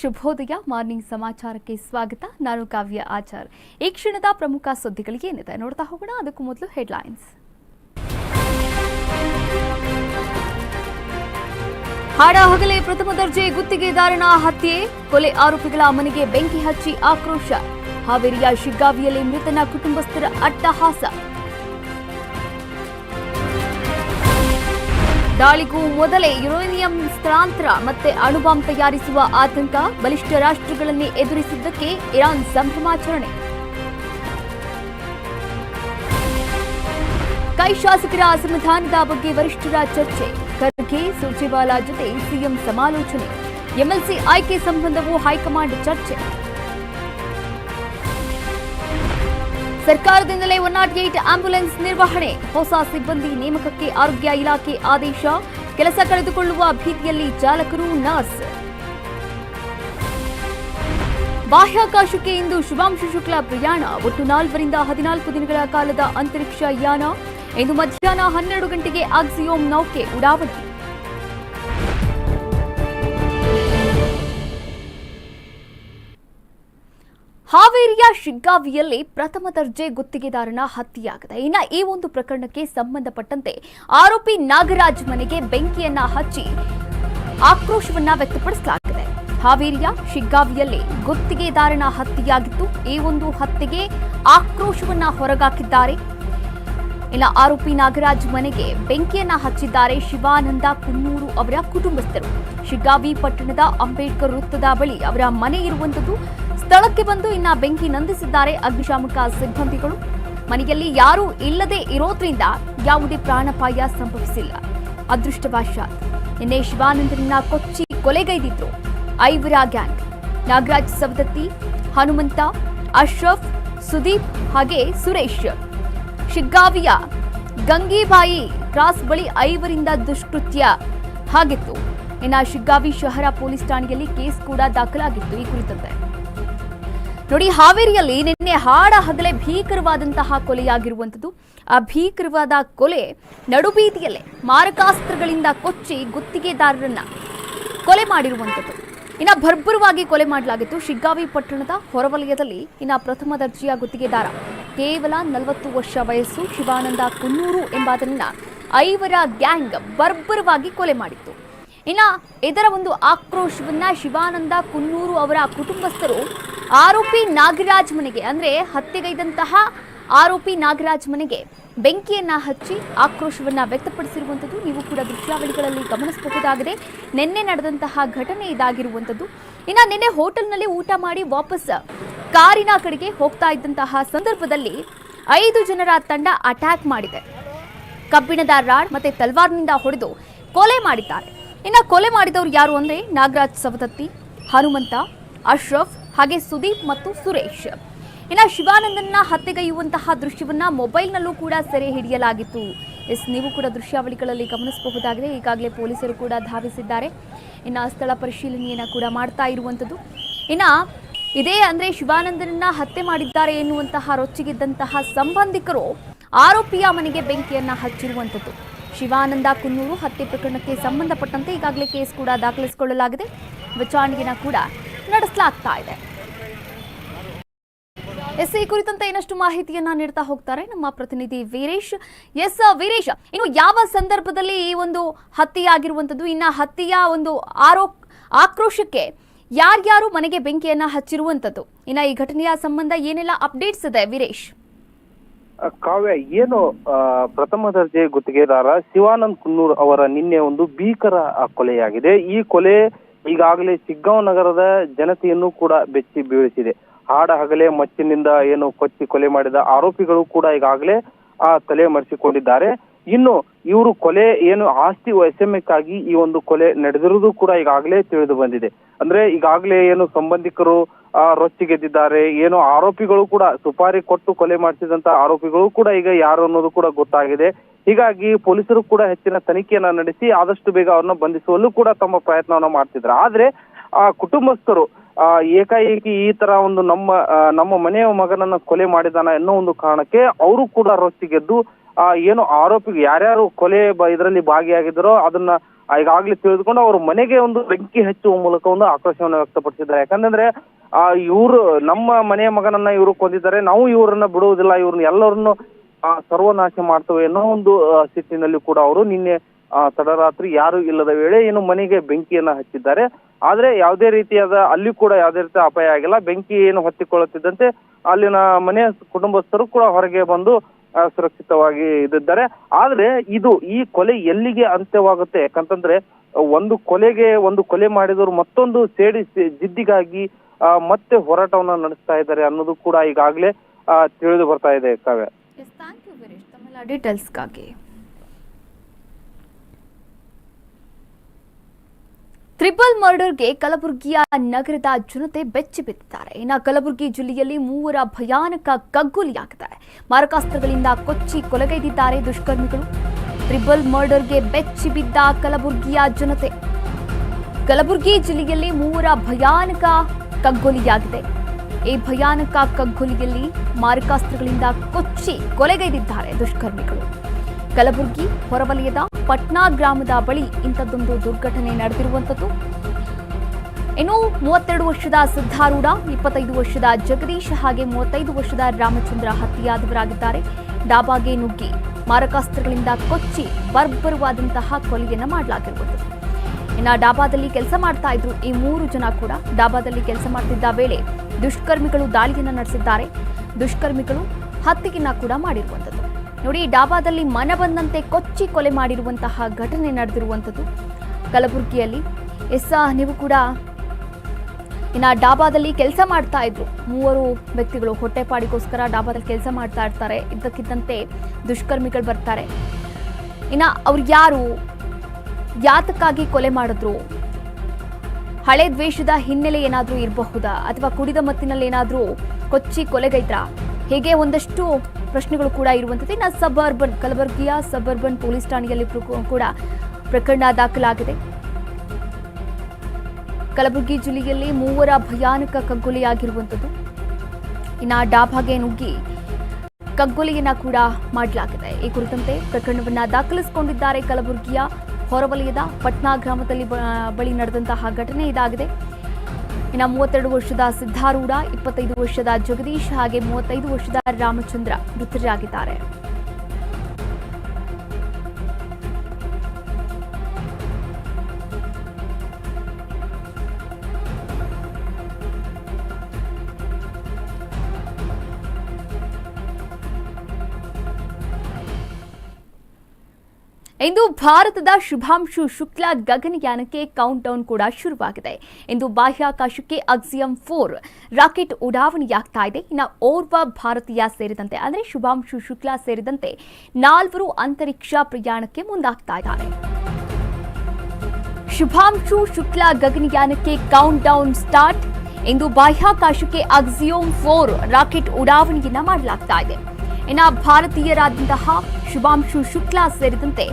ಶುಭೋದಯ. ಮಾರ್ನಿಂಗ್ ಸಮಾಚಾರಕ್ಕೆ ಸ್ವಾಗತ. ನಾನು ಕಾವ್ಯ ಆಚಾರ್. ಈ ಕ್ಷಣದ ಪ್ರಮುಖ ಸುದ್ದಿಗಳಿಗೆ ಏನಿದೆ ನೋಡ್ತಾ ಹೋಗೋಣ. ಅದಕ್ಕೂ ಮೊದಲು ಹೆಡ್ಲೈನ್ಸ್. ಹಾಡಹಗಲೇ ಪ್ರಥಮ ದರ್ಜೆ ಗುತ್ತಿಗೆದಾರನ ಹತ್ಯೆ. ಕೊಲೆ ಆರೋಪಿಗಳ ಮನೆಗೆ ಬೆಂಕಿ ಹಚ್ಚಿ ಆಕ್ರೋಶ. ಹಾವೇರಿಯ ಶಿಗ್ಗಾವಿಯಲ್ಲಿ ಮೃತನ ಕುಟುಂಬಸ್ಥರ ಅಟ್ಟಹಾಸ. ದಾಳಿಗೂ ಮೊದಲೇ ಯುರೇನಿಯಂ ಸ್ಥಳಾಂತರ ಮತ್ತೆ ಅಣುಬಾಂಬ್ ತಯಾರಿಸುವ ಆತಂಕ ಬಲಿಷ್ಠ ರಾಷ್ಟ್ರಗಳನ್ನೇ ಎದುರಿಸಿದ್ದಕ್ಕೆ ಇರಾನ್ ಸಂಭ್ರಮಾಚರಣೆ. ಕೈ ಶಾಸಕರ ಅಸಮಾಧಾನದ ಬಗ್ಗೆ ವರಿಷ್ಠರ ಚರ್ಚೆ. ಖರ್ಗೆ, ಸುರ್ಜೇವಾಲಾ ಜೊತೆ ಸಿಎಂ ಸಮಾಲೋಚನೆ. ಎಂಎಲ್ಸಿ ಆಯ್ಕೆ ಸಂಬಂಧವೂ ಹೈಕಮಾಂಡ್ ಚರ್ಚೆ. ಸರ್ಕಾರದಿಂದಲೇ ಒನ್ ನಾಟ್ ಏಟ್ ಆಂಬ್ಯುಲೆನ್ಸ್ ನಿರ್ವಹಣೆ. ಹೊಸ ಸಿಬ್ಬಂದಿ ನೇಮಕಕ್ಕೆ ಆರೋಗ್ಯ ಇಲಾಖೆ ಆದೇಶ. ಕೆಲಸ ಕಳೆದುಕೊಳ್ಳುವ ಭೀತಿಯಲ್ಲಿ ಚಾಲಕರು ನರ್ಸ್. ಬಾಹ್ಯಾಕಾಶಕ್ಕೆ ಇಂದು ಶುಭಾಂಶು ಶುಕ್ಲ ಪ್ರಯಾಣ. ಒಟ್ಟು ನಾಲ್ವರಿಂದ ಹದಿನಾಲ್ಕು ದಿನಗಳ ಕಾಲದ ಅಂತರಿಕ್ಷ ಯಾನ. ಇಂದು ಮಧ್ಯಾಹ್ನ ಹನ್ನೆರಡು ಗಂಟೆಗೆ ಆಕ್ಸಿಯೋಮ್ ನೌಕೆ, ಉಡಾವಣೆ. ಹಾವೇರಿಯ ಶಿಗ್ಗಾವಿಯಲ್ಲಿ ಪ್ರಥಮ ದರ್ಜೆ ಗುತ್ತಿಗೆದಾರನ ಹತ್ಯೆಯಾಗಿದೆ. ಇನ್ನ ಈ ಒಂದು ಪ್ರಕರಣಕ್ಕೆ ಸಂಬಂಧಪಟ್ಟಂತೆ ಆರೋಪಿ ನಾಗರಾಜ್ ಮನೆಗೆ ಬೆಂಕಿಯನ್ನ ಹಚ್ಚಿ ಆಕ್ರೋಶವನ್ನ ವ್ಯಕ್ತಪಡಿಸಲಾಗಿದೆ. ಹಾವೇರಿಯ ಶಿಗ್ಗಾವಿಯಲ್ಲಿ ಗುತ್ತಿಗೆದಾರನ ಹತ್ಯೆಯಾಗಿತ್ತು ಈ ಒಂದು ಹತ್ಯೆಗೆ ಆಕ್ರೋಶವನ್ನ ಹೊರಗಾಕಿದ್ದಾರೆ ಇನ್ನ ಆರೋಪಿ ನಾಗರಾಜ್ ಮನೆಗೆ ಬೆಂಕಿಯನ್ನ ಹಚ್ಚಿದ್ದಾರೆ ಶಿವಾನಂದ ಕುನ್ನೂರು ಅವರ ಕುಟುಂಬಸ್ಥರು. ಶಿಗ್ಗಾವಿ ಪಟ್ಟಣದ ಅಂಬೇಡ್ಕರ್ ವೃತ್ತದ ಬಳಿ ಅವರ ಮನೆ ಇರುವಂತದ್ದು ಸ್ಥಳಕ್ಕೆ ಬಂದು ಇನ್ನ ಬೆಂಕಿ ನಂದಿಸಿದ್ದಾರೆ ಅಗ್ನಿಶಾಮಕ ಸಿಬ್ಬಂದಿಗಳು. ಮನೆಯಲ್ಲಿ ಯಾರೂ ಇಲ್ಲದೆ ಇರೋದ್ರಿಂದ ಯಾವುದೇ ಪ್ರಾಣಪಾಯ ಸಂಭವಿಸಿಲ್ಲ. ಅದೃಷ್ಟವಶಾತ್, ನಿನ್ನೆ ಶಿವಾನಂದರನ್ನ ಕೊಚ್ಚಿ ಕೊಲೆಗೈದಿದ್ರು ಐವರ ಗ್ಯಾಂಗ್. ನಾಗರಾಜ್ ಸವದತ್ತಿ, ಹನುಮಂತ, ಅಶ್ರಫ್, ಸುದೀಪ್ ಹಾಗೆ ಸುರೇಶ್. ಶಿಗ್ಗಾವಿಯ ಗಂಗೀಬಾಯಿ ಕ್ರಾಸ್ ಬಳಿ ಐವರಿಂದ ದುಷ್ಕೃತ್ಯ ಆಗಿತ್ತು. ಇನ್ನು ಶಿಗ್ಗಾವಿ ಶಹರ ಪೊಲೀಸ್ ಠಾಣೆಯಲ್ಲಿ ಕೇಸ್ ಕೂಡ ದಾಖಲಾಗಿತ್ತು ಈ ಕುರಿತಂತೆ. ನೋಡಿ, ಹಾವೇರಿಯಲ್ಲಿ ನಿನ್ನೆ ಹಾಡ ಹಗಲೇ ಭೀಕರವಾದಂತಹ ಕೊಲೆಯಾಗಿರುವಂಥದ್ದು. ಆ ಭೀಕರವಾದ ಕೊಲೆ ನಡುಬೀದಿಯಲ್ಲೇ ಮಾರಕಾಸ್ತ್ರಗಳಿಂದ ಕೊಚ್ಚಿ ಗುತ್ತಿಗೆದಾರರನ್ನ ಕೊಲೆ ಮಾಡಿರುವಂಥದ್ದು. ಇನ್ನ ಭರ್ಭರವಾಗಿ ಕೊಲೆ ಮಾಡಲಾಗಿತ್ತು. ಶಿಗ್ಗಾವಿ ಪಟ್ಟಣದ ಹೊರವಲಯದಲ್ಲಿ ಇನ್ನ ಪ್ರಥಮ ದರ್ಜೆಯ ಗುತ್ತಿಗೆದಾರ. ಕೇವಲ ನಲವತ್ತು ವರ್ಷ ವಯಸ್ಸು ಶಿವಾನಂದ ಕುನ್ನೂರು ಎಂಬಾತನನ್ನ ಐವರ ಗ್ಯಾಂಗ್ ಬರ್ಬರವಾಗಿ ಕೊಲೆ ಮಾಡಿತ್ತು. ಇನ್ನ ಇದರ ಒಂದು ಆಕ್ರೋಶವನ್ನ ಶಿವಾನಂದ ಕುನ್ನೂರು ಅವರ ಕುಟುಂಬಸ್ಥರು ಆರೋಪಿ ನಾಗರಾಜ್ ಮನೆಗೆ, ಅಂದ್ರೆ ಹತ್ಯೆಗೈದಂತಹ ಆರೋಪಿ ನಾಗರಾಜ್ ಮನೆಗೆ ಬೆಂಕಿಯನ್ನ ಹಚ್ಚಿ ಆಕ್ರೋಶವನ್ನ ವ್ಯಕ್ತಪಡಿಸಿರುವಂಥದ್ದು ನೀವು ಕೂಡ ದೃಶ್ಯಾವಳಿಗಳಲ್ಲಿ ಗಮನಿಸಬಹುದಾಗಿದೆ. ನಿನ್ನೆ ನಡೆದಂತಹ ಘಟನೆ ಇದಾಗಿರುವಂಥದ್ದು. ಇನ್ನ ನಿನ್ನೆ ಹೋಟೆಲ್ನಲ್ಲಿ ಊಟ ಮಾಡಿ ವಾಪಸ್ ಕಾರಿನ ಕಡೆಗೆ ಹೋಗ್ತಾ ಇದ್ದಂತಹ ಸಂದರ್ಭದಲ್ಲಿ ಐದು ಜನರ ತಂಡ ಅಟ್ಯಾಕ್ ಮಾಡಿದೆ. ಕಬ್ಬಿಣದ ರಾಡ್ ಮತ್ತೆ ತಲ್ವಾರ್ನಿಂದ ಹೊಡೆದು ಕೊಲೆ ಮಾಡಿದ್ದಾರೆ. ಇನ್ನು ಕೊಲೆ ಮಾಡಿದವರು ಯಾರು ಅಂದ್ರೆ ನಾಗರಾಜ್ ಸವದತ್ತಿ, ಹನುಮಂತ, ಅಶ್ರಫ್ ಹಾಗೆ ಸುದೀಪ್ ಮತ್ತು ಸುರೇಶ್. ಇನ್ನು ಶಿವಾನಂದನ್ನ ಹತ್ಯೆಗೈಯುವಂತಹ ದೃಶ್ಯವನ್ನ ಮೊಬೈಲ್ನಲ್ಲೂ ಕೂಡ ಸೆರೆ ಹಿಡಿಯಲಾಗಿತ್ತು. ಎಸ್, ನೀವು ಕೂಡ ದೃಶ್ಯಾವಳಿಗಳಲ್ಲಿ ಗಮನಿಸಬಹುದಾಗಿದೆ. ಈಗಾಗಲೇ ಪೊಲೀಸರು ಕೂಡ ಧಾವಿಸಿದ್ದಾರೆ. ಇನ್ನು ಸ್ಥಳ ಪರಿಶೀಲನೆಯನ್ನು ಕೂಡ ಮಾಡ್ತಾ ಇರುವಂಥದ್ದು ಇನ್ನು ಇದೇ ಅಂದರೆ ಶಿವಾನಂದನನ್ನ ಹತ್ಯೆ ಮಾಡಿದ್ದಾರೆ ಎನ್ನುವಂತಹ ರೊಚ್ಚಿಗಿದ್ದಂತಹ ಸಂಬಂಧಿಕರು ಆರೋಪಿಯ ಮನೆಗೆ ಬೆಂಕಿಯನ್ನ ಹಚ್ಚಿರುವಂಥದ್ದು ಶಿವಾನಂದ ಕುನ್ನೂರು ಹತ್ಯೆ ಪ್ರಕರಣಕ್ಕೆ ಸಂಬಂಧಪಟ್ಟಂತೆ ಈಗಾಗಲೇ ಕೇಸ್ ಕೂಡ ದಾಖಲಿಸಿಕೊಳ್ಳಲಾಗಿದೆ. ವಿಚಾರಣೆಯನ್ನು ಕೂಡ ನಡೆಸಲಾಗ್ತಾ ಇದೆ. ಎಸ್ ಈ ಕುರಿತಂತೆ ಇನ್ನಷ್ಟು ಮಾಹಿತಿಯನ್ನ ನೀಡ್ತಾ ಹೋಗ್ತಾರೆ. ನಮ್ಮ ಪ್ರತಿನಿಧಿ ವೀರೇಶ್. ಎಸ್, ವೀರೇಶ್, ಇನ್ನು ಯಾವ ಸಂದರ್ಭದಲ್ಲಿ ಈ ಒಂದು ಹತ್ಯೆಯಾಗಿರುವಂತದ್ದು? ಇನ್ನ ಹತ್ಯೆಯ ಒಂದು ಆರೋ ಆಕ್ರೋಶಕ್ಕೆ ಯಾರ್ಯಾರು ಮನೆಗೆ ಬೆಂಕಿಯನ್ನ ಹಚ್ಚಿರುವಂತದ್ದು? ಇನ್ನ ಈ ಘಟನೆಯ ಸಂಬಂಧ ಏನೆಲ್ಲ ಅಪ್ಡೇಟ್ಸ್ ಇದೆ ವೀರೇಶ್? ಕಾವ್ಯ, ಏನು ಪ್ರಥಮ ದರ್ಜೆ ಗುತ್ತಿಗೆದಾರ ಶಿವಾನಂದ್ ಕುನ್ನೂರ್ ಅವರ ನಿನ್ನೆ ಒಂದು ಭೀಕರ ಕೊಲೆಯಾಗಿದೆ. ಈ ಕೊಲೆ ಈಗಾಗಲೇ ಸಿಗ್ಗಾಂವ್ ನಗರದ ಜನತೆಯನ್ನು ಕೂಡ ಬೆಚ್ಚಿ ಬೀಳಿಸಿದೆ. ಹಾಡ ಹಗಲೇ ಮಚ್ಚಿನಿಂದ ಏನು ಕೊಚ್ಚಿ ಕೊಲೆ ಮಾಡಿದ ಆರೋಪಿಗಳು ಕೂಡ ಈಗಾಗಲೇ ಆ ತಲೆ ಮರೆಸಿಕೊಂಡಿದ್ದಾರೆ. ಇನ್ನು ಇವರು ಕೊಲೆ ಏನು ಆಸ್ತಿ ವೈಷಮ್ಯಕ್ಕಾಗಿ ಈ ಒಂದು ಕೊಲೆ ನಡೆದಿರುವುದು ಕೂಡ ಈಗಾಗಲೇ ತಿಳಿದು ಬಂದಿದೆ. ಅಂದ್ರೆ ಈಗಾಗಲೇ ಏನು ಸಂಬಂಧಿಕರು ರೊಚ್ಚಿಗೆದ್ದಿದ್ದಾರೆ ಏನು ಆರೋಪಿಗಳು ಕೂಡ ಸುಪಾರಿ ಕೊಟ್ಟು ಕೊಲೆ ಮಾಡಿಸಿದಂತ ಆರೋಪಿಗಳು ಕೂಡ ಈಗ ಯಾರು ಅನ್ನೋದು ಕೂಡ ಗೊತ್ತಾಗಿದೆ. ಹೀಗಾಗಿ ಪೊಲೀಸರು ಕೂಡ ಹೆಚ್ಚಿನ ತನಿಖೆಯನ್ನ ನಡೆಸಿ ಆದಷ್ಟು ಬೇಗ ಅವ್ರನ್ನ ಬಂಧಿಸುವಲ್ಲೂ ಕೂಡ ತಮ್ಮ ಪ್ರಯತ್ನವನ್ನ ಮಾಡ್ತಿದ್ರು. ಆದ್ರೆ ಆ ಕುಟುಂಬಸ್ಥರು ಏಕಾಏಕಿ ಈ ತರ ಒಂದು ನಮ್ಮ ನಮ್ಮ ಮನೆಯ ಮಗನನ್ನ ಕೊಲೆ ಮಾಡಿದಾನ ಅನ್ನೋ ಒಂದು ಕಾರಣಕ್ಕೆ ಅವರು ಕೂಡ ರೊಚ್ಚಿಗೆದ್ದು ಆ ಏನು ಆರೋಪಿಗೆ ಯಾರ್ಯಾರು ಕೊಲೆ ಇದರಲ್ಲಿ ಭಾಗಿಯಾಗಿದ್ದರೋ ಅದನ್ನ ಈಗಾಗಲೇ ತಿಳಿದುಕೊಂಡು ಅವ್ರ ಮನೆಗೆ ಒಂದು ಬೆಂಕಿ ಹಚ್ಚುವ ಮೂಲಕ ಒಂದು ಆಕ್ರೋಶವನ್ನು ವ್ಯಕ್ತಪಡಿಸಿದ್ದಾರೆ. ಯಾಕಂದ್ರೆ ಆ ಇವರು ನಮ್ಮ ಮನೆಯ ಮಗನನ್ನ ಇವರು ಕೊಂದಿದ್ದಾರೆ. ನಾವು ಇವರನ್ನ ಬಿಡುವುದಿಲ್ಲ. ಇವ್ರನ್ನ ಎಲ್ಲರನ್ನು ಸರ್ವನಾಶ ಮಾಡ್ತವೆ ಅನ್ನೋ ಒಂದು ಸ್ಥಿತಿನಲ್ಲಿ ಕೂಡ ಅವರು ನಿನ್ನೆ ಆ, ತಡರಾತ್ರಿ ಯಾರು ಇಲ್ಲದ ವೇಳೆ ಏನು ಮನೆಗೆ ಬೆಂಕಿಯನ್ನ ಹಚ್ಚಿದ್ದಾರೆ. ಆದ್ರೆ ಯಾವುದೇ ರೀತಿಯಾದ ಅಲ್ಲಿ ಕೂಡ ಯಾವುದೇ ರೀತಿಯ ಅಪಾಯ ಆಗಿಲ್ಲ. ಬೆಂಕಿ ಏನು ಹೊತ್ತಿಕೊಳ್ಳುತ್ತಿದ್ದಂತೆ ಅಲ್ಲಿನ ಮನೆಯ ಕುಟುಂಬಸ್ಥರು ಕೂಡ ಹೊರಗೆ ಬಂದು ಸುರಕ್ಷಿತವಾಗಿ ಇದ್ದಿದ್ದಾರೆ. ಆದ್ರೆ ಇದು ಈ ಕೊಲೆ ಎಲ್ಲಿಗೆ ಅಂತ್ಯವಾಗುತ್ತೆ? ಯಾಕಂತಂದ್ರೆ, ಒಂದು ಕೊಲೆಗೆ ಒಂದು ಕೊಲೆ ಮಾಡಿದವರು ಮತ್ತೊಂದು ಸೇಡಿ ಜಿದ್ದಿಗಾಗಿ ಮತ್ತೆ ಹೋರಾಟವನ್ನ ನಡೆಸ್ತಾ ಇದ್ದಾರೆ ಅನ್ನೋದು ಕೂಡ ಈಗಾಗಲೇ ತಿಳಿದು ಬರ್ತಾ ಇದೆ ಕಾವ್ಯ ಡೀಟೇಲ್ಸ್ಗಾಗಿ ತ್ರಿಬಲ್ ಮರ್ಡರ್ಗೆ ಕಲಬುರಗಿಯ ನಗರದ ಜನತೆ ಬೆಚ್ಚಿ ಬಿದ್ದಿದ್ದಾರೆ. ಇನ್ನು ಕಲಬುರಗಿ ಜಿಲ್ಲೆಯಲ್ಲಿ ಮೂವರ ಭಯಾನಕ ಕಗ್ಗುಲಿಯಾಗಿದೆ. ಮಾರಕಾಸ್ತ್ರಗಳಿಂದ ಕೊಚ್ಚಿ ಕೊಲೆಗೈದಿದ್ದಾರೆ ದುಷ್ಕರ್ಮಿಗಳು. ಟ್ರಿಪಲ್ ಮರ್ಡರ್ಗೆ ಬೆಚ್ಚಿ ಬಿದ್ದ ಕಲಬುರಗಿಯ ಜನತೆ. ಕಲಬುರಗಿ ಜಿಲ್ಲೆಯಲ್ಲಿ ಮೂವರ ಭಯಾನಕ ಕಗ್ಗೊಲಿಯಾಗಿದೆ. ಈ ಭಯಾನಕ ಕಗ್ಗೊಲಿಯಲ್ಲಿ ಮಾರಕಾಸ್ತ್ರಗಳಿಂದ ಕೊಚ್ಚಿ ಕೊಲೆಗೈದಿದ್ದಾರೆ ದುಷ್ಕರ್ಮಿಗಳು. ಕಲಬುರಗಿ, ಹೊರವಲಯದ ಪಟ್ನಾ ಗ್ರಾಮದ ಬಳಿ ಇಂಥದ್ದೊಂದು ದುರ್ಘಟನೆ ನಡೆದಿರುವಂಥದ್ದು. ಇನ್ನು ಮೂವತ್ತೆರಡು ವರ್ಷದ ಸಿದ್ಧಾರೂಢ, ಇಪ್ಪತ್ತೈದು ವರ್ಷದ ಜಗದೀಶ್ ಹಾಗೆ ಮೂವತ್ತೈದು ವರ್ಷದ ರಾಮಚಂದ್ರ ಹತ್ಯೆಯಾದವರಾಗಿದ್ದಾರೆ. ಡಾಬಾಗೆ ನುಗ್ಗಿ ಮಾರಕಾಸ್ತ್ರಗಳಿಂದ ಕೊಚ್ಚಿ ಬರ್ಬರವಾದಂತಹ ಕೊಲೆಯನ್ನು ಮಾಡಲಾಗಿರುವುದು ಇನ್ನು ಡಾಬಾದಲ್ಲಿ ಕೆಲಸ ಮಾಡ್ತಾ ಇದ್ರು ಈ ಮೂರು ಜನ ಕೂಡ. ಡಾಬಾದಲ್ಲಿ ಕೆಲಸ ಮಾಡ್ತಿದ್ದ ವೇಳೆ ದುಷ್ಕರ್ಮಿಗಳು ದಾಳಿಯನ್ನು ನಡೆಸಿದ್ದಾರೆ. ದುಷ್ಕರ್ಮಿಗಳು ಹತ್ಯೆಯನ್ನ ಕೂಡ ಮಾಡಿರುವಂಥದ್ದು. ನೋಡಿ, ಡಾಬಾದಲ್ಲಿ ಮನ ಬಂದಂತೆ ಕೊಚ್ಚಿ ಕೊಲೆ ಮಾಡಿರುವಂತಹ ಘಟನೆ ನಡೆದಿರುವಂಥದ್ದು. ಕಲಬುರಗಿಯಲ್ಲಿ ಎಸ್ ನೀವು ಕೂಡ ಇನ್ನ ಡಾಬಾದಲ್ಲಿ ಕೆಲಸ ಮಾಡ್ತಾ ಇದ್ರು. ಮೂವರು ವ್ಯಕ್ತಿಗಳು ಹೊಟ್ಟೆಪಾಡಿಗೋಸ್ಕರ ಡಾಬಾದಲ್ಲಿ ಕೆಲಸ ಮಾಡ್ತಾ ಇರ್ತಾರೆ. ಇದ್ದಕ್ಕಿದ್ದಂತೆ ದುಷ್ಕರ್ಮಿಗಳು ಬರ್ತಾರೆ. ಇನ್ನ ಅವ್ರು ಯಾರು? ಯಾತಕ್ಕಾಗಿ ಕೊಲೆ ಮಾಡಿದ್ರು? ಹಳೆ ದ್ವೇಷದ ಹಿನ್ನೆಲೆ ಏನಾದರೂ ಇರಬಹುದಾ? ಅಥವಾ ಕುಡಿದ ಮತ್ತಿನಲ್ಲಿ ಏನಾದರೂ ಕೊಚ್ಚಿ ಕೊಲೆಗೈದ್ರಾ? ಹೀಗೆ ಒಂದಷ್ಟು ಪ್ರಶ್ನೆಗಳು ಕೂಡ ಇರುವಂಥದ್ದು. ಇನ್ನು ಸಬರ್ಬನ್ ಕಲಬುರಗಿಯ ಸಬರ್ಬನ್ ಪೊಲೀಸ್ ಠಾಣೆಯಲ್ಲಿ ಕೂಡ ಪ್ರಕರಣ ದಾಖಲಾಗಿದೆ. ಕಲಬುರಗಿ ಜಿಲ್ಲೆಯಲ್ಲಿ ಮೂವರ ಭಯಾನಕ ಕಗ್ಗೊಲೆಯಾಗಿರುವಂಥದ್ದು. ಇನ್ನು ಡಾಬಾಗೆ ನುಗ್ಗಿ ಕಗ್ಗೊಲೆಯನ್ನ ಕೂಡ ಮಾಡಲಾಗಿದೆ. ಈ ಕುರಿತಂತೆ ಪ್ರಕರಣವನ್ನ ದಾಖಲಿಸಿಕೊಂಡಿದ್ದಾರೆ ಕಲಬುರಗಿಯ ಹೊರವಲಯದ ಪಟ್ನಾ ಗ್ರಾಮದಲ್ಲಿ ಬಳಿ ನಡೆದಂತಹ ಘಟನೆ ಇದಾಗಿದೆ. ಇನ್ನು ಮೂವತ್ತೆರಡು ವರ್ಷದ ಸಿದ್ಧಾರೂಢ ಇಪ್ಪತ್ತೈದು ವರ್ಷದ ಜಗದೀಶ್ ಹಾಗೆ ಮೂವತ್ತೈದು ವರ್ಷದ ರಾಮಚಂದ್ರ ಮೃತರಾಗಿದ್ದಾರೆ ಇಂದು ಭಾರತದ ಶುಭಾಂಶು ಶುಕ್ಲಾ ಗಗನಯಾನಕ್ಕೆ ಕೌಂಟ್ ಡೌನ್ ಕೂಡ ಶುರುವಾಗಿದೆ. ಇಂದು ಬಾಹ್ಯಾಕಾಶಕ್ಕೆ ಅಕ್ಸಿಯಂ ಫೋರ್ ರಾಕೆಟ್ ಉಡಾವಣೆಯಾಗ್ತಾ ಇದೆ. ಇನ್ನು ಓರ್ವ ಭಾರತೀಯ ಸೇರಿದಂತೆ, ಅಂದರೆ ಶುಭಾಂಶು ಶುಕ್ಲಾ ಸೇರಿದಂತೆ ನಾಲ್ವರು ಅಂತರಿಕ್ಷ ಪ್ರಯಾಣಕ್ಕೆ ಮುಂದಾಗ್ತಾ ಇದ್ದಾರೆ. ಶುಭಾಂಶು ಶುಕ್ಲಾ ಗಗನಯಾನಕ್ಕೆ ಕೌಂಟ್ ಡೌನ್ ಸ್ಟಾರ್ಟ್ ಇಂದು ಬಾಹ್ಯಾಕಾಶಕ್ಕೆ ಅಕ್ಸಿಯೋಮ್ ಫೋರ್ ರಾಕೆಟ್ ಉಡಾವಣೆಯನ್ನ ಮಾಡಲಾಗ್ತಾ ಇದೆ. ಇನ್ನು ಭಾರತೀಯರಾದಂತಹ ಶುಭಾಂಶು ಶುಕ್ಲಾ ಸೇರಿದಂತೆ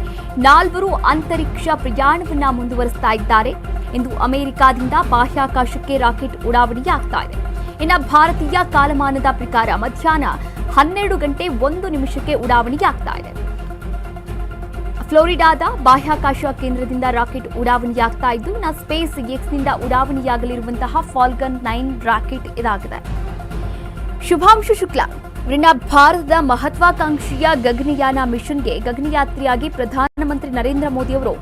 ನಾಲ್ವರು ಅಂತರಿಕ್ಷ ಪ್ರಯಾಣವನ್ನ ಮುಂದುವರಿಸ್ತಾ ಇದ್ದಾರೆ. ಎಂದು ಅಮೆರಿಕಾದಿಂದ ಬಾಹ್ಯಾಕಾಶಕ್ಕೆ ರಾಕೆಟ್ ಉಡಾವಣೆಯಾಗ್ತಾ ಇದೆ. ಇನ್ನು ಭಾರತೀಯ ಕಾಲಮಾನದ ಪ್ರಕಾರ ಮಧ್ಯಾಹ್ನ ಹನ್ನೆರಡು ಗಂಟೆ ಒಂದು ನಿಮಿಷಕ್ಕೆ ಉಡಾವಣೆಯಾಗ್ತಾ ಇದೆ. ಫ್ಲೋರಿಡಾದ ಬಾಹ್ಯಾಕಾಶ ಕೇಂದ್ರದಿಂದ ರಾಕೆಟ್ ಉಡಾವಣೆಯಾಗ್ತಾ ಇದ್ದು, ಇನ್ನು ಸ್ಪೇಸ್ ಎಕ್ಸ್ನಿಂದ ಉಡಾವಣೆಯಾಗಲಿರುವಂತಹ ಫಾಲ್ಗನ್ ನೈನ್ ರಾಕೆಟ್ ಇದಾಗಿದೆ. ಶುಭಾಂಶು ಶುಕ್ಲಾ ಇವರನ್ನ ಭಾರತದ ಮಹತ್ವಾಕಾಂಕ್ಷಿಯ ಗಗನಯಾನ ಮಿಷನ್ಗೆ ಗಗನಯಾತ್ರಿಯಾಗಿ ಪ್ರಧಾನಮಂತ್ರಿ ನರೇಂದ್ರ ಮೋದಿ ಅವರು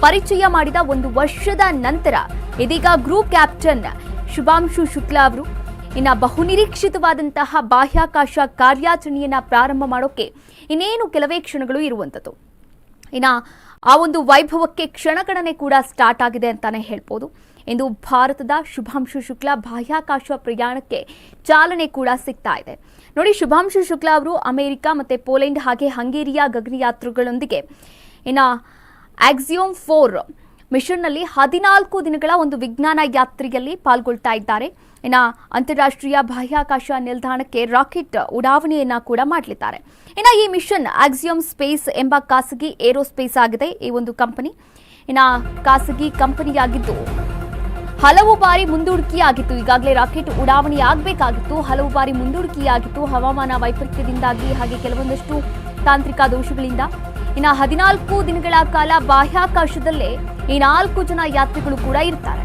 ಪರಿಚಯ ಮಾಡಿದ ಒಂದು ವರ್ಷದ ನಂತರ ಇದೀಗ ಗ್ರೂಪ್ ಕ್ಯಾಪ್ಟನ್ ಶುಭಾಂಶು ಶುಕ್ಲಾ ಅವರು ಇನ್ನ ಬಹುನಿರೀಕ್ಷಿತವಾದಂತಹ ಬಾಹ್ಯಾಕಾಶ ಕಾರ್ಯಾಚರಣೆಯನ್ನ ಪ್ರಾರಂಭ ಮಾಡೋಕೆ ಇನ್ನೇನು ಕೆಲವೇ ಕ್ಷಣಗಳು ಇರುವಂಥದ್ದು. ಇನ್ನ ಆ ಒಂದು ವೈಭವಕ್ಕೆ ಕ್ಷಣಗಣನೆ ಕೂಡ ಸ್ಟಾರ್ಟ್ ಆಗಿದೆ ಅಂತಾನೆ ಹೇಳ್ಬೋದು. ಇಂದು ಭಾರತದ ಶುಭಾಂಶು ಶುಕ್ಲಾ ಬಾಹ್ಯಾಕಾಶ ಪ್ರಯಾಣಕ್ಕೆ ಚಾಲನೆ ಕೂಡ ಸಿಗ್ತಾ ಇದೆ. ನೋಡಿ, ಶುಭಾಂಶು ಶುಕ್ಲಾ ಅವರು ಅಮೆರಿಕ ಮತ್ತೆ ಪೋಲೆಂಡ್ ಹಾಗೆ ಹಂಗೇರಿಯ ಗಗನಯಾತ್ರಿಗಳೊಂದಿಗೆ. ಇನ್ನ ಆಕ್ಸಿಯೋಮ್ ಫೋರ್ ಮಿಷನ್ನಲ್ಲಿ ಹದಿನಾಲ್ಕು ದಿನಗಳ ಒಂದು ವಿಜ್ಞಾನ ಯಾತ್ರೆಯಲ್ಲಿ ಪಾಲ್ಗೊಳ್ತಾ ಇದ್ದಾರೆ. ಇನ್ನು ಅಂತಾರಾಷ್ಟ್ರೀಯ ಬಾಹ್ಯಾಕಾಶ ನಿಲ್ದಾಣಕ್ಕೆ ರಾಕೆಟ್ ಉಡಾವಣೆಯನ್ನ ಕೂಡ ಮಾಡಲಿದ್ದಾರೆ. ಇನ್ನು ಈ ಮಿಷನ್ ಆಕ್ಸಿಯಮ್ ಸ್ಪೇಸ್ ಎಂಬ ಖಾಸಗಿ ಏರೋಸ್ಪೇಸ್ ಆಗಿದೆ ಈ ಒಂದು ಕಂಪನಿ. ಇನ್ನು ಖಾಸಗಿ ಕಂಪನಿಯಾಗಿದ್ದು ಹಲವು ಬಾರಿ ಮುಂದೂಡಿಕೆಯಾಗಿತ್ತು. ಈಗಾಗಲೇ ರಾಕೆಟ್ ಉಡಾವಣೆಯಾಗಬೇಕಾಗಿತ್ತು. ಹಲವು ಬಾರಿ ಮುಂದೂಡಿಕೆಯಾಗಿತ್ತು. ಹವಾಮಾನ ವೈಪರೀತ್ಯದಿಂದಾಗಿ ಹಾಗೆ ಕೆಲವೊಂದಷ್ಟು ತಾಂತ್ರಿಕ ದೋಷಗಳಿಂದ. ಇನ್ನು ಹದಿನಾಲ್ಕು ದಿನಗಳ ಕಾಲ ಬಾಹ್ಯಾಕಾಶದಲ್ಲೇ ಈ ನಾಲ್ಕು ಜನ ಯಾತ್ರಿಗಳು ಕೂಡ ಇರ್ತಾರೆ.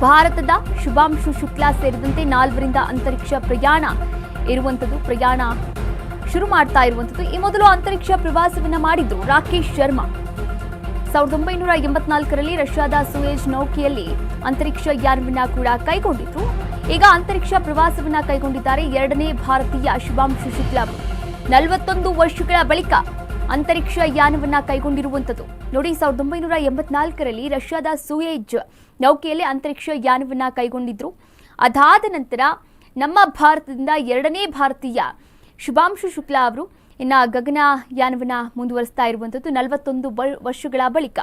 ಭಾರತದ ಶುಭಾಂಶು ಶುಕ್ಲಾ ಸೇರಿದಂತೆ ನಾಲ್ವರಿಂದ ಅಂತರಿಕ್ಷ ಪ್ರಯಾಣ ಇರುವಂಥದ್ದು. ಪ್ರಯಾಣ ಶುರು ಮಾಡ್ತಾ ಇರುವಂಥದ್ದು. ಈ ಮೊದಲು ಅಂತರಿಕ್ಷ ಪ್ರವಾಸವನ್ನ ಮಾಡಿದ್ರು ರಾಕೇಶ್ ಶರ್ಮಾ. ಸಾವಿರದ ಒಂಬೈನೂರ ಎಂಬತ್ನಾಲ್ಕರಲ್ಲಿ ರಷ್ಯಾದ ಸುಯೇಜ್ ನೌಕೆಯಲ್ಲಿ ಅಂತರಿಕ್ಷ ಯಾನವನ್ನ ಕೂಡ ಕೈಗೊಂಡಿದ್ರು ಈಗ ಅಂತರಿಕ್ಷ ಪ್ರವಾಸವನ್ನ ಕೈಗೊಂಡಿದ್ದಾರೆ ಎರಡನೇ ಭಾರತೀಯ ಶುಭಾಂಶು ಶುಕ್ಲಾ. ನಲವತ್ತೊಂದು ವರ್ಷಗಳ ಬಳಿಕ ಅಂತರಿಕ್ಷ ಯಾನವನ್ನ ಕೈಗೊಂಡಿರುವಂಥದ್ದು. ನೋಡಿ, ಸಾವಿರದ ಒಂಬೈನೂರ ಎಂಬತ್ನಾಲ್ಕರಲ್ಲಿ ರಷ್ಯಾದ ಸುಯೇಜ್ ನೌಕೆಯಲ್ಲಿ ಅಂತರಿಕ್ಷ ಯಾನವನ್ನ ಕೈಗೊಂಡಿದ್ರು. ಅದಾದ ನಂತರ ನಮ್ಮ ಭಾರತದಿಂದ ಎರಡನೇ ಭಾರತೀಯ ಶುಭಾಂಶು ಶುಕ್ಲಾ ಅವರು ಇನ್ನ ಗಗನಯಾನವನ್ನು ಮುಂದುವರಿಸ್ತಾ ಇರುವಂಥದ್ದು ನಲವತ್ತೊಂದು ವರ್ಷಗಳ ಬಳಿಕ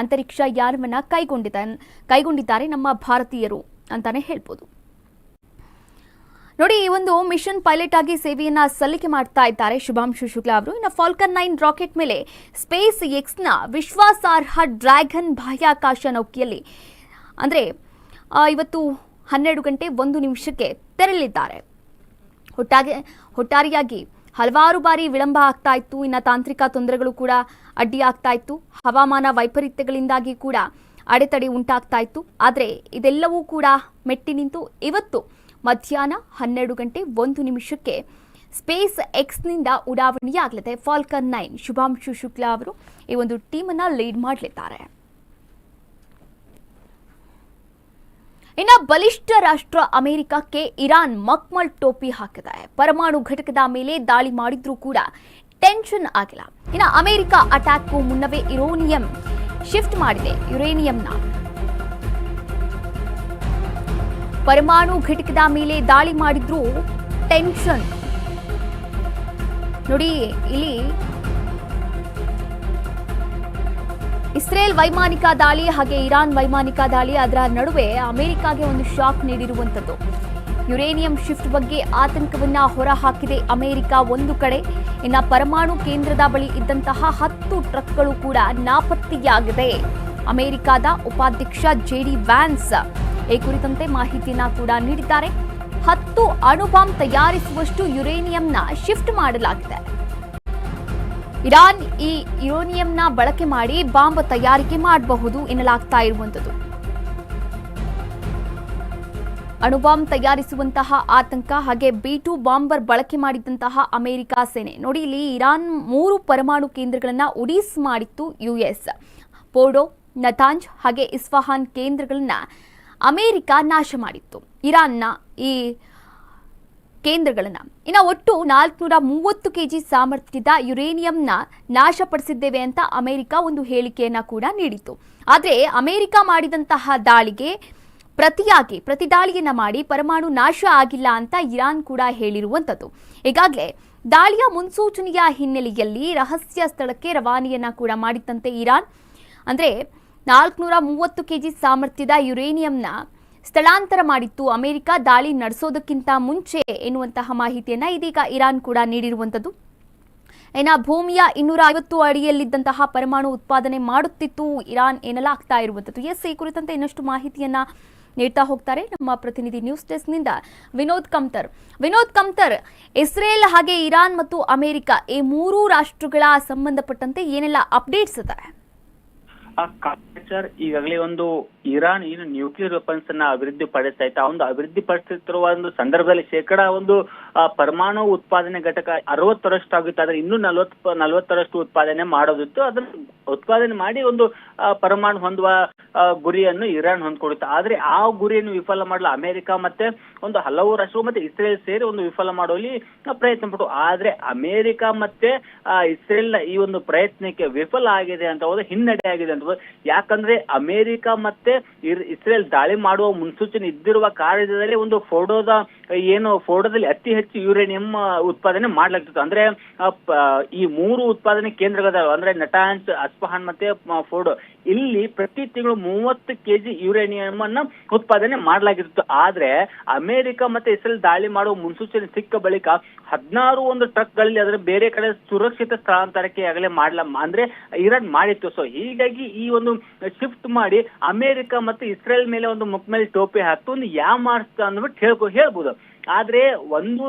ಅಂತರಿಕ್ಷ ಯಾನವನ್ನ ಕೈಗೊಂಡಿದ್ದ ಕೈಗೊಂಡಿದ್ದಾರೆ ನಮ್ಮ ಭಾರತೀಯರು ಅಂತಾನೆ ಹೇಳ್ಬೋದು. ನೋಡಿ, ಈ ಒಂದು ಮಿಷನ್ ಪೈಲಟ್ ಆಗಿ ಸೇವೆಯನ್ನ ಸಲ್ಲಿಕೆ ಮಾಡ್ತಾ ಇದ್ದಾರೆ ಶುಭಾಂಶು ಶುಕ್ಲಾ ಅವರು. ಇನ್ನು ಫಾಲ್ಕನ್ ನೈನ್ ರಾಕೆಟ್ ಮೇಲೆ ಸ್ಪೇಸ್ ಎಕ್ಸ್ನ ವಿಶ್ವಾಸಾರ್ಹ ಡ್ರ್ಯಾಗನ್ ಬಾಹ್ಯಾಕಾಶ ನೌಕೆಯಲ್ಲಿ, ಅಂದ್ರೆ ಇವತ್ತು ಹನ್ನೆರಡು ಗಂಟೆ ಒಂದು ನಿಮಿಷಕ್ಕೆ ತೆರಳಿದ್ದಾರೆ. ಒಟ್ಟಾಗಿ, ಒಟ್ಟಾರೆಯಾಗಿ ಹಲವಾರು ಬಾರಿ ವಿಳಂಬ ಆಗ್ತಾ ಇತ್ತು. ಇನ್ನು ತಾಂತ್ರಿಕ ತೊಂದರೆಗಳು ಕೂಡ ಅಡ್ಡಿ ಆಗ್ತಾ ಇತ್ತು. ಹವಾಮಾನ ವೈಪರೀತ್ಯಗಳಿಂದಾಗಿ ಕೂಡ ಅಡೆತಡೆ ಉಂಟಾಗ್ತಾ ಇತ್ತು. ಆದರೆ ಇದೆಲ್ಲವೂ ಕೂಡ ಮೆಟ್ಟಿ ನಿಂತು ಇವತ್ತು ಮಧ್ಯಾಹ್ನ ಹನ್ನೆರಡು ಗಂಟೆ ಒಂದು ನಿಮಿಷಕ್ಕೆ ಸ್ಪೇಸ್ ಎಕ್ಸ್ನಿಂದ ಉಡಾವಣೆಯಾಗಲಿದೆ. ಫಾಲ್ಕನ್ ನೈನ್ ಶುಭಾಂಶು ಶುಕ್ಲಾ ಅವರು ಈ ಒಂದು ಟೀಮನ್ನು ಲೀಡ್ ಮಾಡಲಿದ್ದಾರೆ. ಇನ್ನು ಬಲಿಷ್ಠ ರಾಷ್ಟ್ರ ಅಮೆರಿಕಕ್ಕೆ ಇರಾನ್ ಮಕ್ಮಲ್ ಟೋಪಿ ಹಾಕಿದೆ. ಪರಮಾಣು ಘಟಕದ ಮೇಲೆ ದಾಳಿ ಮಾಡಿದ್ರೂ ಕೂಡ ಟೆನ್ಷನ್ ಆಗಿಲ್ಲ. ಇನ್ನು ಅಮೆರಿಕ ಅಟ್ಯಾಕ್ಗೂ ಮುನ್ನವೇ ಇರೋನಿಯಂ ಶಿಫ್ಟ್ ಮಾಡಿದೆ. ಯುರೇನಿಯಂನ ಪರಮಾಣು ಘಟಕದ ಮೇಲೆ ದಾಳಿ ಮಾಡಿದ್ರೂ ಟೆನ್ಷನ್. ನೋಡಿ, ಇಲ್ಲಿ ಇಸ್ರೇಲ್ ವೈಮಾನಿಕ ದಾಳಿ ಹಾಗೆ ಇರಾನ್ ವೈಮಾನಿಕ ದಾಳಿ ಅದರ ನಡುವೆ ಅಮೆರಿಕಾಗೆ ಒಂದು ಶಾಕ್ ನೀಡಿರುವಂಥದ್ದು. ಯುರೇನಿಯಂ ಶಿಫ್ಟ್ ಬಗ್ಗೆ ಆತಂಕವನ್ನ ಹೊರಹಾಕಿದೆ ಅಮೆರಿಕ ಒಂದು ಕಡೆ. ಇನ್ನ ಪರಮಾಣು ಕೇಂದ್ರದ ಬಳಿ ಇದ್ದಂತಹ ಹತ್ತು ಟ್ರಕ್ಗಳು ಕೂಡ ನಾಪತ್ತೆಯಾಗಿದೆ. ಅಮೆರಿಕದ ಉಪಾಧ್ಯಕ್ಷ ಜೆಡಿ ವ್ಯಾನ್ಸ್ ಈ ಕುರಿತಂತೆ ಮಾಹಿತಿಯನ್ನ ಕೂಡ ನೀಡಿದ್ದಾರೆ. ಹತ್ತು ಅಣುಬಾಂಬ್ ತಯಾರಿಸುವಷ್ಟು ಯುರೇನಿಯಂನ ಶಿಫ್ಟ್ ಮಾಡಲಾಗಿದೆ. ಇರಾನ್ ಈ ಯುರೋನಿಯಂನ ಬಳಕೆ ಮಾಡಿ ಬಾಂಬ್ ತಯಾರಿಕೆ ಮಾಡಬಹುದು ಎನ್ನಲಾಗ್ತಾ ಇರುವಂಥದ್ದು. ಅಣುಬಾಂಬ್ ತಯಾರಿಸುವಂತಹ ಆತಂಕ ಹಾಗೆ ಬಿ ಟು ಬಾಂಬರ್ ಬಳಕೆ ಮಾಡಿದಂತಹ ಅಮೆರಿಕ ಸೇನೆ. ನೋಡಿ, ಇಲ್ಲಿ ಇರಾನ್ ಮೂರು ಪರಮಾಣು ಕೇಂದ್ರಗಳನ್ನು ಉಡೀಸ್ ಮಾಡಿತ್ತು ಯುಎಸ್ ಪೋಡೋ, ನತಾಂಜ್ ಹಾಗೆ ಇಸ್ಫಹಾನ್ ಕೇಂದ್ರಗಳನ್ನ ಅಮೆರಿಕ ನಾಶ ಮಾಡಿತ್ತು. ಇರಾನ್ನ ಈ ಕೇಂದ್ರಗಳನ್ನ. ಇನ್ನು ಒಟ್ಟು ನಾಲ್ಕುನೂರ ಮೂವತ್ತು ಕೆಜಿ ಸಾಮರ್ಥ್ಯದ ಯುರೇನಿಯಂನ ನಾಶಪಡಿಸಿದ್ದೇವೆ ಅಂತ ಅಮೆರಿಕ ಒಂದು ಹೇಳಿಕೆಯನ್ನ ಕೂಡ ನೀಡಿತ್ತು. ಆದರೆ ಅಮೆರಿಕ ಮಾಡಿದಂತಹ ದಾಳಿಗೆ ಪ್ರತಿಯಾಗಿ ಪ್ರತಿದಾಳಿಯನ್ನ ಮಾಡಿ ಪರಮಾಣು ನಾಶ ಆಗಿಲ್ಲ ಅಂತ ಇರಾನ್ ಕೂಡ ಹೇಳಿರುವಂಥದ್ದು ಈಗಾಗಲೇ ದಾಳಿಯ ಮುನ್ಸೂಚನೆಯ ಹಿನ್ನೆಲೆಯಲ್ಲಿ ರಹಸ್ಯ ಸ್ಥಳಕ್ಕೆ ರವಾನೆಯನ್ನ ಕೂಡ ಮಾಡಿದ್ದಂತೆ ಇರಾನ್. ಅಂದರೆ ನಾಲ್ಕುನೂರ ಮೂವತ್ತು ಕೆಜಿ ಸಾಮರ್ಥ್ಯದ ಯುರೇನಿಯಂನ ಸ್ಥಳಾಂತರ ಮಾಡಿತ್ತು. ಅಮೆರಿಕ ದಾಳಿ ನಡೆಸೋದಕ್ಕಿಂತ ಮುಂಚೆ ಎನ್ನುವಂತಹ ಮಾಹಿತಿಯನ್ನ ಇದೀಗ ಇರಾನ್ ಕೂಡ ನೀಡಿರುವಂಥದ್ದು. ಏನ ಭೂಮಿಯ ಇನ್ನೂರ ಐವತ್ತು ಅಡಿಯಲ್ಲಿದ್ದಂತಹ ಪರಮಾಣು ಉತ್ಪಾದನೆ ಮಾಡುತ್ತಿತ್ತು. ಇರಾನ್ ಏನೆಲ್ಲ ಆಗ್ತಾ ಇರುವಂಥದ್ದು. ಎಸ್, ಈ ಕುರಿತಂತೆ ಇನ್ನಷ್ಟು ಮಾಹಿತಿಯನ್ನ ನೀಡ್ತಾ ಹೋಗ್ತಾರೆ ನಮ್ಮ ಪ್ರತಿನಿಧಿ ನ್ಯೂಸ್ ಡೆಸ್ಕ್ನಿಂದ ವಿನೋದ್ ಕಮ್ತರ್. ವಿನೋದ್ ಕಮ್ತರ್, ಇಸ್ರೇಲ್ ಹಾಗೆ ಇರಾನ್ ಮತ್ತು ಅಮೆರಿಕ ಈ ಮೂರು ರಾಷ್ಟ್ರಗಳ ಸಂಬಂಧಪಟ್ಟಂತೆ ಏನೆಲ್ಲ ಅಪ್ಡೇಟ್ಸ್ ಇದೆ ಈಗಾಗಲೇ ಒಂದು ಇರಾನ್ ಏನು ನ್ಯೂಕ್ಲಿಯರ್ ವೆಪನ್ಸ್ ಅನ್ನ ಅಭಿವೃದ್ಧಿ ಪಡಿಸ್ತಾ ಇತ್ತು. ಆ ಒಂದು ಅಭಿವೃದ್ಧಿ ಪಡಿಸುತ್ತಿರುವ ಒಂದು ಸಂದರ್ಭದಲ್ಲಿ ಶೇಕಡ ಒಂದು ಪರಮಾಣು ಉತ್ಪಾದನೆ ಘಟಕ ಅರವತ್ತರಷ್ಟು ಆಗುತ್ತೆ ಆದ್ರೆ ಇನ್ನೂ ನಲವತ್ತು, ನಲವತ್ತರಷ್ಟು ಉತ್ಪಾದನೆ ಮಾಡೋದಿತ್ತು. ಅದನ್ನ ಉತ್ಪಾದನೆ ಮಾಡಿ ಒಂದು ಪರಮಾಣು ಹೊಂದುವ ಗುರಿಯನ್ನು ಇರಾನ್ ಹೊಂದ್ಕೊಡುತ್ತೆ. ಆದ್ರೆ ಆ ಗುರಿಯನ್ನು ವಿಫಲ ಮಾಡಲು ಅಮೆರಿಕ ಮತ್ತೆ ಒಂದು ಹಲವು ರಾಷ್ಟ್ರಗಳು ಮತ್ತೆ ಇಸ್ರೇಲ್ ಸೇರಿ ಒಂದು ವಿಫಲ ಮಾಡುವಲ್ಲಿ ಪ್ರಯತ್ನ ಪಟ್ಟು ಆದ್ರೆ ಅಮೆರಿಕ ಮತ್ತೆ ಇಸ್ರೇಲ್ ಇಸ್ರೇಲ್ನ ಈ ಒಂದು ಪ್ರಯತ್ನಕ್ಕೆ ವಿಫಲ ಆಗಿದೆ ಅಂತ ಹಿನ್ನಡೆ ಆಗಿದೆ ಅಂತ. ಯಾಕಂದ್ರೆ ಅಮೆರಿಕ ಮತ್ತೆ ಇರ್- ಇಸ್ರೇಲ್ ದಾಳಿ ಮಾಡುವ ಮುನ್ಸೂಚನೆ ಇದ್ದಿರುವ ಕಾರ್ಯದಲ್ಲಿ ಒಂದು ಫೋಟೋದ ಏನು ಫೋಟೋದಲ್ಲಿ ಅತಿ ಹೆಚ್ಚು ಯುರೇನಿಯಂ ಉತ್ಪಾದನೆ ಮಾಡ್ಲಾಗ್ತಿತ್ತು. ಅಂದ್ರೆ ಈ ಮೂರು ಉತ್ಪಾದನೆ ಕೇಂದ್ರಗಳ ಅಂದ್ರೆ ನಟಾನ್ಸ್, ಅಸ್ಪಹಾನ್ ಮತ್ತೆ ಫೋಡೋ ಇಲ್ಲಿ ಪ್ರತಿ ತಿಂಗಳು ಮೂವತ್ತು ಕೆಜಿ ಯುರೇನಿಯಂ ಅನ್ನ ಉತ್ಪಾದನೆ ಮಾಡಲಾಗಿತ್ತು. ಆದ್ರೆ ಅಮೆರಿಕ ಮತ್ತೆ ಇಸ್ರೇಲ್ ದಾಳಿ ಮಾಡುವ ಮುನ್ಸೂಚನೆ ಸಿಕ್ಕ ಬಳಿಕ ಹದಿನಾರು ಒಂದು ಟ್ರಕ್ಗಳಲ್ಲಿ ಅದರ ಬೇರೆ ಕಡೆ ಸುರಕ್ಷಿತ ಸ್ಥಳಾಂತರಕ್ಕೆ ಆಗಲೇ ಮಾಡ್ಲ, ಅಂದ್ರೆ ಇರಾನ್ ಮಾಡಿತ್ತು. ಸೊ ಹೀಗಾಗಿ ಈ ಒಂದು ಶಿಫ್ಟ್ ಮಾಡಿ ಅಮೆರಿಕ ಮತ್ತು ಇಸ್ರೇಲ್ ಮೇಲೆ ಒಂದು ಮುಖ ಮೇಲೆ ಟೋಪಿ ಹಾಕ್ತು ಒಂದು ಯಾಮಾರ್ಸ್ತ ಅಂದ್ಬಿಟ್ಟು ಹೇಳ್ಕೊ ಹೇಳ್ಬೋದು. ಆದ್ರೆ ಒಂದು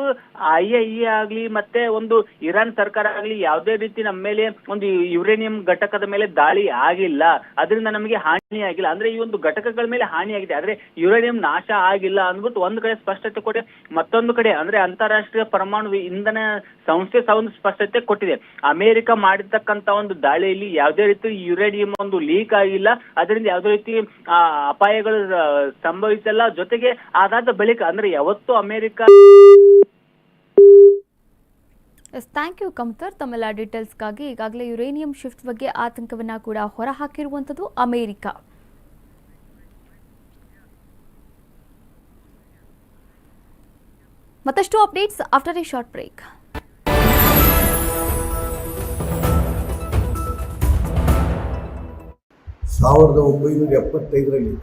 ಐ ಎ ಆಗ್ಲಿ ಮತ್ತೆ ಒಂದು ಇರಾನ್ ಸರ್ಕಾರ ಆಗ್ಲಿ ಯಾವುದೇ ರೀತಿ ನಮ್ಮ ಮೇಲೆ ಒಂದು ಯುರೇನಿಯಂ ಘಟಕದ ಮೇಲೆ ದಾಳಿ ಆಗಿಲ್ಲ. ಅದರಿಂದ ನಮಗೆ ಹಾನಿ ಆಗಿಲ್ಲ ಅಂದ್ರೆ ಈ ಒಂದು ಘಟಕಗಳ ಮೇಲೆ ಹಾನಿಯಾಗಿದೆ. ಆದ್ರೆ ಯುರೇನಿಯಂ ನಾಶ ಆಗಿಲ್ಲ ಅಂದ್ಬಿಟ್ಟು ಒಂದು ಕಡೆ ಸ್ಪಷ್ಟತೆ ಕೊಟ್ಟೆ ಮತ್ತೊಂದು ಕಡೆ ಅಂದ್ರೆ ಅಂತಾರಾಷ್ಟ್ರೀಯ ಪರಮಾಣು ಇಂಧನ ಸಂಸ್ಥೆ ಸಹ ಒಂದು ಸ್ಪಷ್ಟತೆ ಕೊಟ್ಟಿದೆ. ಅಮೆರಿಕ ಮಾಡಿರ್ತಕ್ಕಂತ ಒಂದು ದಾಳಿಯಲ್ಲಿ ಯಾವುದೇ ರೀತಿ ಯುರೇನಿಯಂ ಒಂದು ಲೀಕ್ ಆಗಿಲ್ಲ. ಅದರಿಂದ ಯಾವುದೇ ರೀತಿ ಅಪಾಯಗಳು ಸಂಭವಿಸಲ್ಲ. ಜೊತೆಗೆ ಅದಾದ ಬಳಿಕ ಅಂದ್ರೆ ಯಾವತ್ತು America yes thank you Kamtar. ತಮ್ಮೆಲ್ಲ ಡೀಟೇಲ್ಸ್ಗಾಗಿ ಈಗಾಗಲೇ ಯುರೇನಿಯಂ ಶಿಫ್ಟ್ ಬಗ್ಗೆ ಆತಂಕವನ್ನ ಕೂಡ ಹೊರಹಾಕಿರುವಂಥದ್ದು ಅಮೆರಿಕ. ಮತ್ತಷ್ಟು updates after a short break ಸಾವಿರದ ಒಂಬೈನೂರ ಎಪ್ಪತ್ತೈದರಲ್ಲಿ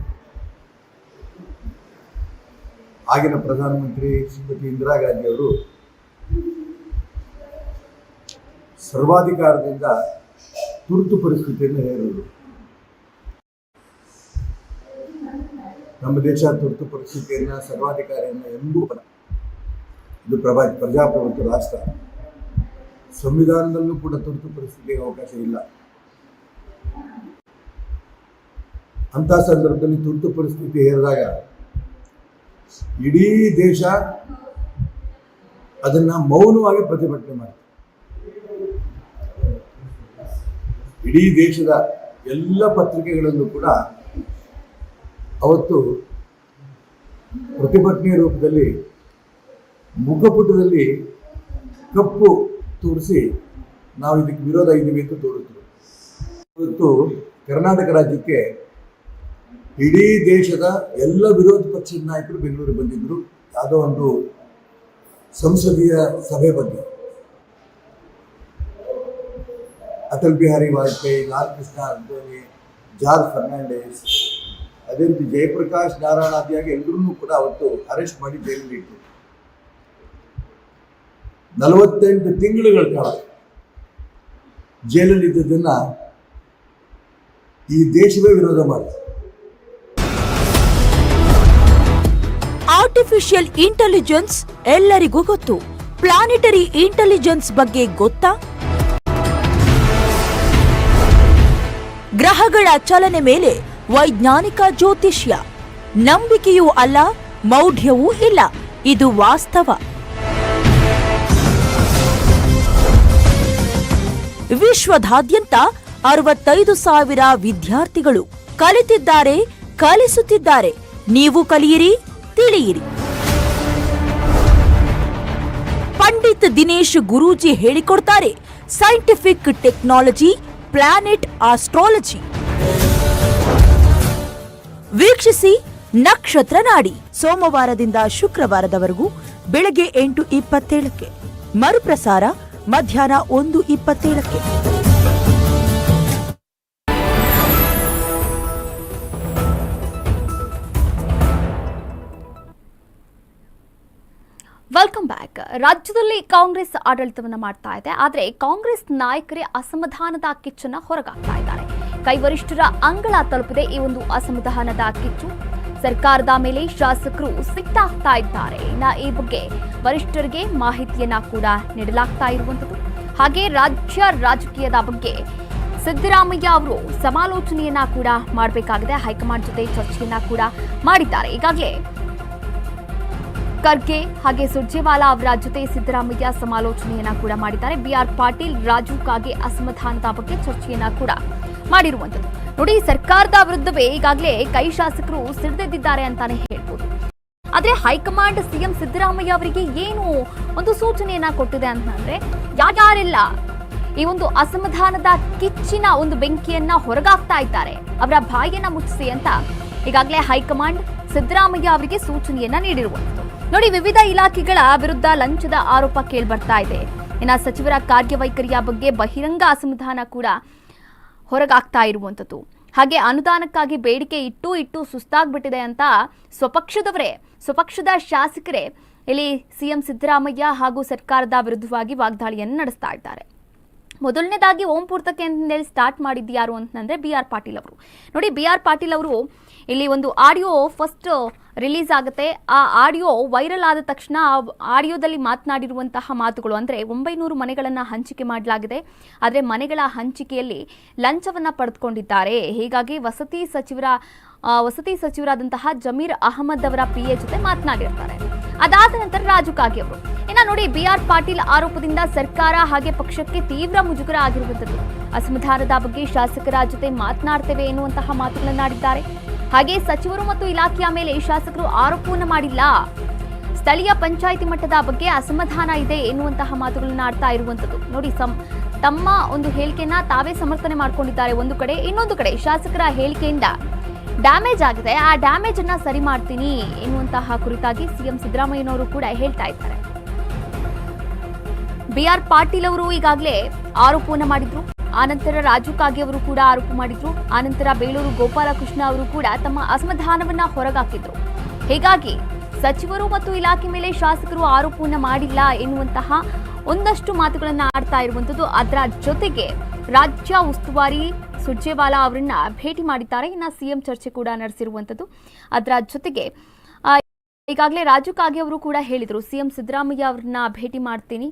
ಆಗಿನ ಪ್ರಧಾನಮಂತ್ರಿ ಶ್ರೀಮತಿ ಇಂದಿರಾ ಗಾಂಧಿ ಅವರು ಸರ್ವಾಧಿಕಾರದಿಂದ ತುರ್ತು ಪರಿಸ್ಥಿತಿಯನ್ನು ಹೇರೋದು ನಮ್ಮ ದೇಶ ತುರ್ತು ಪರಿಸ್ಥಿತಿಯನ್ನು, ಸರ್ವಾಧಿಕಾರಿಯನ್ನು ಎಂದೂ ಇದು ಪ್ರಭಾ, ಪ್ರಜಾಪ್ರಭುತ್ವ ರಾಷ್ಟ್ರ. ಸಂವಿಧಾನದಲ್ಲೂ ಕೂಡ ತುರ್ತು ಪರಿಸ್ಥಿತಿಗೆ ಅವಕಾಶ ಇಲ್ಲ. ಅಂಥ ಸಂದರ್ಭದಲ್ಲಿ ತುರ್ತು ಪರಿಸ್ಥಿತಿ ಹೇರಿದಾಗ ಇಡೀ ದೇಶ ಅದನ್ನ ಮೌನವಾಗಿ ಪ್ರತಿಭಟನೆ ಮಾಡಿದೆ ಇಡೀ ದೇಶದ ಎಲ್ಲ ಪತ್ರಿಕೆಗಳಲ್ಲೂ ಕೂಡ ಅವತ್ತು ಪ್ರತಿಭಟನೆ ರೂಪದಲ್ಲಿ, ಮುಖಪುಟದಲ್ಲಿ ಕಪ್ಪು ತೋರಿಸಿ ನಾವು ಇದಕ್ಕೆ ವಿರೋಧ ಇದ್ದೀವಿ ಅಂತ ತೋರಿಸಿದ್ರು ಇವತ್ತು ಕರ್ನಾಟಕ ರಾಜ್ಯಕ್ಕೆ ಇಡೀ ದೇಶದ ಎಲ್ಲ ವಿರೋಧ ಪಕ್ಷದ ನಾಯಕರು ಬೆಂಗಳೂರಿಗೆ ಬಂದಿದ್ದರು ಯಾವುದೋ ಒಂದು ಸಂಸದೀಯ ಸಭೆ ಬಗ್ಗೆ. ಅಟಲ್ ಬಿಹಾರಿ ವಾಜಪೇಯಿ ಲಾಲ್ ಕೃಷ್ಣ ಅದ್ವಾನಿ ಜಾರ್ಜ್ ಫರ್ನಾಂಡಿಸ್ ಅದೇ ರೀತಿ ಜಯಪ್ರಕಾಶ್ ನಾರಾಯಣ ಆದಿಯಾಗಿ ಎಲ್ಲರನ್ನೂ ಕೂಡ ಅವತ್ತು ಅರೆಸ್ಟ್ ಮಾಡಿ ಜೈಲಿಗೆ ಇಟ್ಟರು ನಲವತ್ತೆಂಟು ತಿಂಗಳುಗಳ ಕಾಲ ಜೈಲಲ್ಲಿದ್ದದನ್ನ ಈ ದೇಶವೇ ವಿರೋಧ ಮಾಡಿದೆ. ಆರ್ಟಿಫಿಷಿಯಲ್ ಇಂಟೆಲಿಜೆನ್ಸ್ ಎಲ್ಲರಿಗೂ ಗೊತ್ತು. ಪ್ಲಾನೆಟರಿ ಇಂಟೆಲಿಜೆನ್ಸ್ ಬಗ್ಗೆ ಗೊತ್ತಾ? ಗ್ರಹಗಳ ಚಲನೆ ಮೇಲೆ ವೈಜ್ಞಾನಿಕ ಜ್ಯೋತಿಷ್ಯ. ನಂಬಿಕೆಯೂ ಅಲ್ಲ, ಮೌಢ್ಯವೂ ಇಲ್ಲ. ಇದು ವಾಸ್ತವ. ವಿಶ್ವದಾದ್ಯಂತ ಅರವತ್ತೈದು ಸಾವಿರ ವಿದ್ಯಾರ್ಥಿಗಳು ಕಲಿತಿದ್ದಾರೆ, ಕಲಿಸುತ್ತಿದ್ದಾರೆ. ನೀವು ಕಲಿಯಿರಿ, ತಿಳಿಯಿರಿ. ಪಂಡಿತ್ ದಿನೇಶ್ ಗುರೂಜಿ ಹೇಳಿಕೊಡ್ತಾರೆ ಸೈಂಟಿಫಿಕ್ ಟೆಕ್ನಾಲಜಿ ಪ್ಲಾನೆಟ್ ಆಸ್ಟ್ರಾಲಜಿ. ವೀಕ್ಷಿಸಿ ನಕ್ಷತ್ರ ನಾಡಿ. ಸೋಮವಾರದಿಂದ ಶುಕ್ರವಾರದವರೆಗೂ ಬೆಳಗ್ಗೆ ಎಂಟು ಇಪ್ಪತ್ತೇಳಕ್ಕೆ. ಮರುಪ್ರಸಾರ ಮಧ್ಯಾಹ್ನ ಒಂದು ಇಪ್ಪತ್ತೇಳಕ್ಕೆ. ವೆಲ್ಕಮ್ ಬ್ಯಾಕ್ ರಾಜ್ಯದಲ್ಲಿ ಕಾಂಗ್ರೆಸ್ ಆಡಳಿತವನ್ನು ಮಾಡ್ತಾ ಇದೆ. ಆದರೆ ಕಾಂಗ್ರೆಸ್ ನಾಯಕರೇ ಅಸಮಾಧಾನದ ಕಿಚ್ಚನ್ನ ಹೊರಗಾಗ್ತಾ ಇದ್ದಾರೆ. ಕೈವರಿಷ್ಠರ ಅಂಗಳ ತಲುಪಿದೆ ಈ ಒಂದು ಅಸಮಾಧಾನದ ಕಿಚ್ಚು. ಸರ್ಕಾರದ ಮೇಲೆ ಶಾಸಕರು ಸಿಟ್ಟಾಗ್ತಾ ಇದ್ದಾರೆ. ಇನ್ನ ಈ ಬಗ್ಗೆ ವರಿಷ್ಠರಿಗೆ ಮಾಹಿತಿಯನ್ನ ಕೂಡ ನೀಡಲಾಗ್ತಾ ಇರುವಂಥದ್ದು. ಹಾಗೆ ರಾಜ್ಯ ರಾಜಕೀಯದ ಬಗ್ಗೆ ಸಿದ್ದರಾಮಯ್ಯ ಅವರು ಸಮಾಲೋಚನೆಯನ್ನ ಕೂಡ ಮಾಡಬೇಕಾಗಿದೆ. ಹೈಕಮಾಂಡ್ ಜೊತೆ ಚರ್ಚೆಯನ್ನ ಕೂಡ ಮಾಡಿದ್ದಾರೆ. ಈಗಾಗಲೇ ಖರ್ಗೆ ಹಾಗೆ ಸುರ್ಜೇವಾಲಾ ಅವರ ಜೊತೆ ಸಿದ್ದರಾಮಯ್ಯ ಸಮಾಲೋಚನೆಯನ್ನ ಕೂಡ ಮಾಡಿದ್ದಾರೆ. ಬಿಆರ್ ಪಾಟೀಲ್, ರಾಜು ಕಾಗೆ ಅಸಮಾಧಾನದ ಬಗ್ಗೆ ಚರ್ಚೆಯನ್ನ ಕೂಡ ಮಾಡಿರುವಂತದ್ದು. ನೋಡಿ, ಸರ್ಕಾರದ ವಿರುದ್ಧವೇ ಈಗಾಗಲೇ ಕೈ ಶಾಸಕರು ಸಿಡಿದೆದ್ದಿದ್ದಾರೆ ಅಂತಾನೆ ಹೇಳ್ಬೋದು. ಆದ್ರೆ ಹೈಕಮಾಂಡ್ ಸಿಎಂ ಸಿದ್ದರಾಮಯ್ಯ ಅವರಿಗೆ ಏನು ಒಂದು ಸೂಚನೆಯನ್ನ ಕೊಟ್ಟಿದೆ ಅಂತಂದ್ರೆ ಯಾರ್ಯಾರೆಲ್ಲ ಈ ಒಂದು ಅಸಮಾಧಾನದ ಕಿಚ್ಚಿನ ಒಂದು ಬೆಂಕಿಯನ್ನ ಹೊರಗಾಗ್ತಾ ಇದ್ದಾರೆ, ಅವರ ಬಾಯಿಯನ್ನ ಮುಚ್ಚಿಸಿ ಅಂತ ಈಗಾಗಲೇ ಹೈಕಮಾಂಡ್ ಸಿದ್ದರಾಮಯ್ಯ ಅವರಿಗೆ ಸೂಚನೆಯನ್ನ ನೀಡಿರುವಂಥದ್ದು ನೋಡಿ, ವಿವಿಧ ಇಲಾಖೆಗಳ ವಿರುದ್ಧ ಲಂಚದ ಆರೋಪ ಕೇಳ್ಬರ್ತಾ ಇದೆ. ಇನ್ನ ಸಚಿವರ ಕಾರ್ಯವೈಖರಿಯ ಬಗ್ಗೆ ಬಹಿರಂಗ ಅಸಮಾಧಾನ ಕೂಡ ಹೊರಗಾಗ್ತಾ ಇರುವಂಥದ್ದು. ಹಾಗೆ ಅನುದಾನಕ್ಕಾಗಿ ಬೇಡಿಕೆ ಇಟ್ಟು ಇಟ್ಟು ಸುಸ್ತಾಗ್ಬಿಟ್ಟಿದೆ ಅಂತ ಸ್ವಪಕ್ಷದವರೇ, ಸ್ವಪಕ್ಷದ ಶಾಸಕರೇ ಇಲ್ಲಿ ಸಿಎಂ ಸಿದ್ದರಾಮಯ್ಯ ಹಾಗೂ ಸರ್ಕಾರದ ವಿರುದ್ಧವಾಗಿ ವಾಗ್ದಾಳಿಯನ್ನು ನಡೆಸ್ತಾ ಇದ್ದಾರೆ. ಮೊದಲನೇದಾಗಿ ಓಂ ಪೂರ್ತಕ್ಕೆ ಅಂತೇಳಿ ಸ್ಟಾರ್ಟ್ ಮಾಡಿದ್ದು ಯಾರು ಅಂತಂದ್ರೆ ಬಿ ಆರ್ ಪಾಟೀಲ್ ಅವರು. ನೋಡಿ, ಬಿ ಆರ್ ಪಾಟೀಲ್ ಅವರು ಇಲ್ಲಿ ಒಂದು ಆಡಿಯೋ ಫಸ್ಟ್ ರಿಲೀಸ್ ಆಗುತ್ತೆ. ಆ ಆಡಿಯೋ ವೈರಲ್ ಆದ ತಕ್ಷಣ ಆ ಆಡಿಯೋದಲ್ಲಿ ಮಾತನಾಡಿರುವಂತಹ ಮಾತುಗಳು ಅಂದರೆ ಒಂಬೈನೂರು ಮನೆಗಳನ್ನು ಹಂಚಿಕೆ ಮಾಡಲಾಗಿದೆ. ಆದರೆ ಮನೆಗಳ ಹಂಚಿಕೆಯಲ್ಲಿ ಲಂಚವನ್ನು ಪಡೆದುಕೊಂಡಿದ್ದಾರೆ. ಹೀಗಾಗಿ ವಸತಿ ಸಚಿವರ ವಸತಿ ಸಚಿವರಾದಂತಹ ಜಮೀರ್ ಅಹಮದ್ ಅವರ ಪಿ ಎ ಜೊತೆ ಮಾತನಾಡಿರ್ತಾರೆ. ಅದಾದ ನಂತರ ರಾಜು ಕಾಗೆ ಅವರು. ಇನ್ನ ನೋಡಿ ಬಿ ಆರ್ ಪಾಟೀಲ್ ಆರೋಪದಿಂದ ಸರ್ಕಾರ ಹಾಗೆ ಪಕ್ಷಕ್ಕೆ ತೀವ್ರ ಮುಜುಗರ ಆಗಿರುವಂತದ್ದು ಅಸಮಾಧಾನದ ಬಗ್ಗೆ ಶಾಸಕರ ಜೊತೆ ಮಾತನಾಡ್ತೇವೆ ಎನ್ನುವಂತಹ ಮಾತುಗಳನ್ನಾಡಿದ್ದಾರೆ. ಹಾಗೆ ಸಚಿವರು ಮತ್ತು ಇಲಾಖೆಯ ಮೇಲೆ ಶಾಸಕರು ಆರೋಪವನ್ನು ಮಾಡಿಲ್ಲ. ಸ್ಥಳೀಯ ಪಂಚಾಯಿತಿ ಮಟ್ಟದ ಬಗ್ಗೆ ಅಸಮಾಧಾನ ಇದೆ ಎನ್ನುವಂತಹ ಮಾತುಗಳನ್ನು ಆಡ್ತಾ ಇರುವಂತದ್ದು ನೋಡಿ, ಸಂ, ತಮ್ಮ ಒಂದು ಹೇಳಿಕೆಯನ್ನ ತಾವೇ ಸಮರ್ಥನೆ ಮಾಡ್ಕೊಂಡಿದ್ದಾರೆ ಒಂದು ಕಡೆ. ಇನ್ನೊಂದು ಕಡೆ ಶಾಸಕರ ಹೇಳಿಕೆಯಿಂದ ಡ್ಯಾಮೇಜ್ ಆಗಿದೆ. ಆ ಡ್ಯಾಮೇಜ್ ಅನ್ನ ಸರಿ ಮಾಡ್ತೀನಿ ಎನ್ನುವಂತಹ ಕುರಿತಾಗಿ ಸಿಎಂ ಸಿದ್ದರಾಮಯ್ಯನವರು ಕೂಡ ಹೇಳ್ತಾ ಇದ್ದಾರೆ. ಬಿ ಆರ್ ಪಾಟೀಲ್ ಅವರು ಈಗಾಗಲೇ ಆರೋಪವನ್ನು ಮಾಡಿದ್ರು. ಆನಂತರ ರಾಜು ಕಾಗೆ ಅವರು ಕೂಡ ಆರೋಪ ಮಾಡಿದ್ರು. ಆನಂತರ ಬೇಲೂರು ಗೋಪಾಲಕೃಷ್ಣ ಅವರು ಕೂಡ ತಮ್ಮ ಅಸಮಾಧಾನವನ್ನ ಹೊರಗಾಕಿದ್ರು. ಹೀಗಾಗಿ ಸಚಿವರು ಮತ್ತು ಇಲಾಖೆ ಮೇಲೆ ಶಾಸಕರು ಆರೋಪವನ್ನ ಮಾಡಿಲ್ಲ ಎನ್ನುವಂತಹ ಒಂದಷ್ಟು ಮಾತುಗಳನ್ನ ಆಡ್ತಾ ಇರುವಂತದ್ದು ಅದರ ಜೊತೆಗೆ ರಾಜ್ಯ ಉಸ್ತುವಾರಿ ಸುರ್ಜೇವಾಲಾ ಅವರನ್ನ ಭೇಟಿ ಮಾಡಿದ್ದಾರೆ. ಇನ್ನ ಸಿಎಂ ಚರ್ಚೆ ಕೂಡ ನಡೆಸಿರುವಂತದ್ದು. ಅದರ ಜೊತೆಗೆ ಈಗಾಗಲೇ ರಾಜು ಕಾಗೆ ಅವರು ಕೂಡ ಹೇಳಿದರು, ಸಿಎಂ ಸಿದ್ದರಾಮಯ್ಯ ಅವ್ರನ್ನ ಭೇಟಿ ಮಾಡ್ತೀನಿ.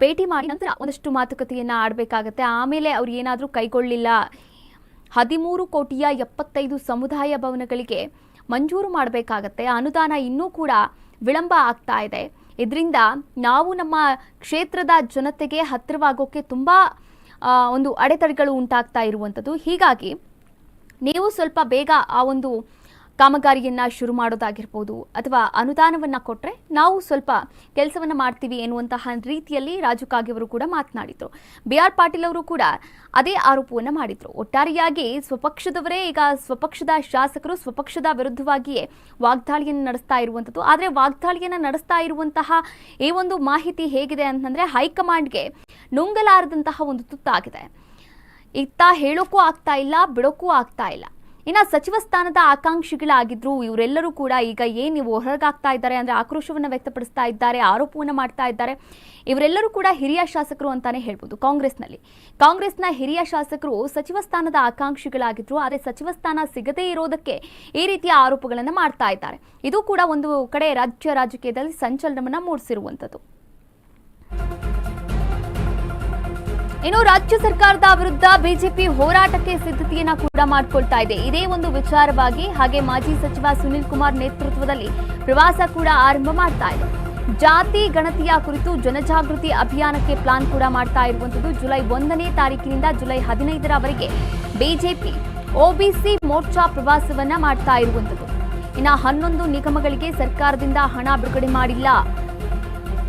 ಭೇಟಿ ಮಾಡಿ ನಂತರ ಒಂದಷ್ಟು ಮಾತುಕತೆಯನ್ನು ಆಡಬೇಕಾಗತ್ತೆ. ಆಮೇಲೆ ಅವ್ರು ಏನಾದರೂ ಕೈಗೊಳ್ಳಿಲ್ಲ. ಹದಿಮೂರು ಕೋಟಿಯ ಎಪ್ಪತ್ತೈದು ಸಮುದಾಯ ಭವನಗಳಿಗೆ ಮಂಜೂರು ಮಾಡಬೇಕಾಗತ್ತೆ. ಅನುದಾನ ಇನ್ನೂ ಕೂಡ ವಿಳಂಬ ಆಗ್ತಾ ಇದೆ. ಇದರಿಂದ ನಾವು ನಮ್ಮ ಕ್ಷೇತ್ರದ ಜನತೆಗೆ ಹತ್ತಿರವಾಗೋಕ್ಕೆ ತುಂಬ ಒಂದು ಅಡೆತಡೆಗಳು ಉಂಟಾಗ್ತಾ ಇರುವಂಥದ್ದು. ಹೀಗಾಗಿ ನೀವು ಸ್ವಲ್ಪ ಬೇಗ ಆ ಒಂದು ಕಾಮಗಾರಿಯನ್ನ ಶುರು ಮಾಡೋದಾಗಿರ್ಬೋದು ಅಥವಾ ಅನುದಾನವನ್ನ ಕೊಟ್ಟರೆ ನಾವು ಸ್ವಲ್ಪ ಕೆಲಸವನ್ನ ಮಾಡ್ತೀವಿ ಎನ್ನುವಂತಹ ರೀತಿಯಲ್ಲಿ ರಾಜು ಕಾಗೆ ಅವರು ಕೂಡ ಮಾತನಾಡಿದ್ರು. ಬಿ ಆರ್ ಪಾಟೀಲ್ ಅವರು ಕೂಡ ಅದೇ ಆರೋಪವನ್ನು ಮಾಡಿದ್ರು. ಒಟ್ಟಾರೆಯಾಗಿ ಸ್ವಪಕ್ಷದವರೇ ಈಗ ಸ್ವಪಕ್ಷದ ಶಾಸಕರು ಸ್ವಪಕ್ಷದ ವಿರುದ್ಧವಾಗಿಯೇ ವಾಗ್ದಾಳಿಯನ್ನು ನಡೆಸ್ತಾ ಇರುವಂಥದ್ದು. ಆದರೆ ವಾಗ್ದಾಳಿಯನ್ನು ನಡೆಸ್ತಾ ಇರುವಂತಹ ಈ ಒಂದು ಮಾಹಿತಿ ಹೇಗಿದೆ ಅಂತಂದ್ರೆ ಹೈಕಮಾಂಡ್ಗೆ ನುಂಗಲಾರದಂತಹ ಒಂದು ತುತ್ತಾಗಿದೆ. ಇತ್ತ ಹೇಳೋಕ್ಕೂ ಆಗ್ತಾ ಇಲ್ಲ ಬಿಡೋಕ್ಕೂ ಆಗ್ತಾ ಇಲ್ಲ. ಇನ್ನ ಸಚಿವ ಸ್ಥಾನದ ಆಕಾಂಕ್ಷಿಗಳಾಗಿದ್ರು, ಇವರೆಲ್ಲರೂ ಕೂಡ ಈಗ ಏನು ಹೊರಗಾಗ್ತಾ ಇದ್ದಾರೆ ಅಂದ್ರೆ ಆಕ್ರೋಶವನ್ನ ವ್ಯಕ್ತಪಡಿಸ್ತಾ ಇದ್ದಾರೆ, ಆರೋಪವನ್ನು ಮಾಡ್ತಾ ಇದ್ದಾರೆ, ಇವರೆಲ್ಲರೂ ಕೂಡ ಹಿರಿಯ ಶಾಸಕರು ಅಂತಾನೆ ಹೇಳ್ಬೋದು ಕಾಂಗ್ರೆಸ್ನಲ್ಲಿ. ಕಾಂಗ್ರೆಸ್ನ ಹಿರಿಯ ಶಾಸಕರು ಸಚಿವ ಸ್ಥಾನದ ಆಕಾಂಕ್ಷಿಗಳಾಗಿದ್ರು, ಆದರೆ ಸಚಿವ ಸ್ಥಾನ ಸಿಗದೇ ಇರೋದಕ್ಕೆ ಈ ರೀತಿಯ ಆರೋಪಗಳನ್ನು ಮಾಡ್ತಾ ಇದ್ದಾರೆ. ಇದು ಕೂಡ ಒಂದು ಕಡೆ ರಾಜ್ಯ ರಾಜಕೀಯದಲ್ಲಿ ಸಂಚಲನವನ್ನು ಮೂಡಿಸಿರುವಂಥದ್ದು. ಇನ್ನು ರಾಜ್ಯ ಸರ್ಕಾರದ ವಿರುದ್ಧ ಬಿಜೆಪಿ ಹೋರಾಟಕ್ಕೆ ಸಿದ್ಧತೆಯನ್ನ ಕೂಡ ಮಾಡಿಕೊಳ್ತಾ ಇದೆ. ಇದೇ ಒಂದು ವಿಚಾರವಾಗಿ ಹಾಗೆ ಮಾಜಿ ಸಚಿವ ಸುನಿಲ್ ಕುಮಾರ್ ನೇತೃತ್ವದಲ್ಲಿ ಪ್ರವಾಸ ಕೂಡ ಆರಂಭ ಮಾಡ್ತಾ ಇದೆ. ಜಾತಿ ಗಣತಿಯ ಕುರಿತು ಜನಜಾಗೃತಿ ಅಭಿಯಾನಕ್ಕೆ ಪ್ಲಾನ್ ಕೂಡ ಮಾಡ್ತಾ ಇರುವಂತದ್ದು ಜುಲೈ ಒಂದನೇ ತಾರೀಕಿನಿಂದ ಜುಲೈ ಹದಿನೈದರವರೆಗೆ ಬಿಜೆಪಿ ಒಬಿಸಿ ಮೋರ್ಚಾ ಪ್ರವಾಸವನ್ನ ಮಾಡ್ತಾ ಇರುವಂತದ್ದು ಇನ್ನ ಹನ್ನೊಂದು ನಿಗಮಗಳಿಗೆ ಸರ್ಕಾರದಿಂದ ಹಣ ಬಿಡುಗಡೆ ಮಾಡಿಲ್ಲ.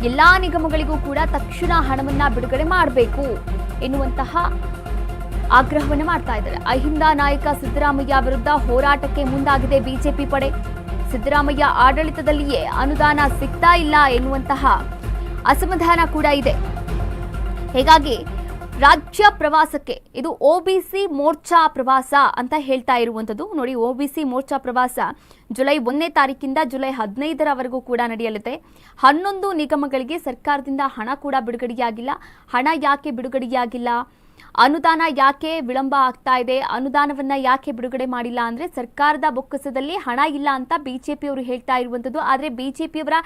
ಎಲ್ಲಾ ನಿಗಮಗಳಿಗೂ ಕೂಡ ತಕ್ಷಣ ಹಣವನ್ನ ಬಿಡುಗಡೆ ಮಾಡಬೇಕು ಎನ್ನುವಂತಹ ಆಗ್ರಹವನ್ನು ಮಾಡ್ತಾ ಇದ್ದಾರೆ. ಅಹಿಂದ ನಾಯಕ ಸಿದ್ದರಾಮಯ್ಯ ವಿರುದ್ಧ ಹೋರಾಟಕ್ಕೆ ಮುಂದಾಗಿದೆ ಬಿಜೆಪಿ ಪಡೆ. ಸಿದ್ದರಾಮಯ್ಯ ಆಡಳಿತದಲ್ಲಿಯೇ ಅನುದಾನ ಸಿಗ್ತಾ ಇಲ್ಲ ಎನ್ನುವಂತಹ ಅಸಮಾಧಾನ ಕೂಡ ಇದೆ. ಹೀಗಾಗಿ ರಾಜ್ಯ ಪ್ರವಾಸಕ್ಕೆ. ಇದು ಒಬಿಸಿ ಮೋರ್ಚಾ ಪ್ರವಾಸ ಅಂತ ಹೇಳ್ತಾ ಇರುವಂಥದ್ದು. ನೋಡಿ ಒಬಿಸಿ ಮೋರ್ಚಾ ಪ್ರವಾಸ ಜುಲೈ ಒಂದನೇ ತಾರೀಕಿಂದ ಜುಲೈ ಹದಿನೈದರವರೆಗೂ ಕೂಡ ನಡೆಯಲಿದೆ. ಹನ್ನೊಂದು ನಿಗಮಗಳಿಗೆ ಸರ್ಕಾರದಿಂದ ಹಣ ಕೂಡ ಬಿಡುಗಡೆಯಾಗಿಲ್ಲ. ಹಣ ಯಾಕೆ ಬಿಡುಗಡೆಯಾಗಿಲ್ಲ? ಅನುದಾನ ಯಾಕೆ ವಿಳಂಬ ಆಗ್ತಾ ಇದೆ? ಅನುದಾನವನ್ನ ಯಾಕೆ ಬಿಡುಗಡೆ ಮಾಡಿಲ್ಲ ಅಂದ್ರೆ ಸರ್ಕಾರದ ಬೊಕ್ಕಸದಲ್ಲಿ ಹಣ ಇಲ್ಲ ಅಂತ ಬಿಜೆಪಿ ಅವರು ಹೇಳ್ತಾ ಇರುವಂತದ್ದು. ಆದ್ರೆ ಬಿಜೆಪಿಯವರ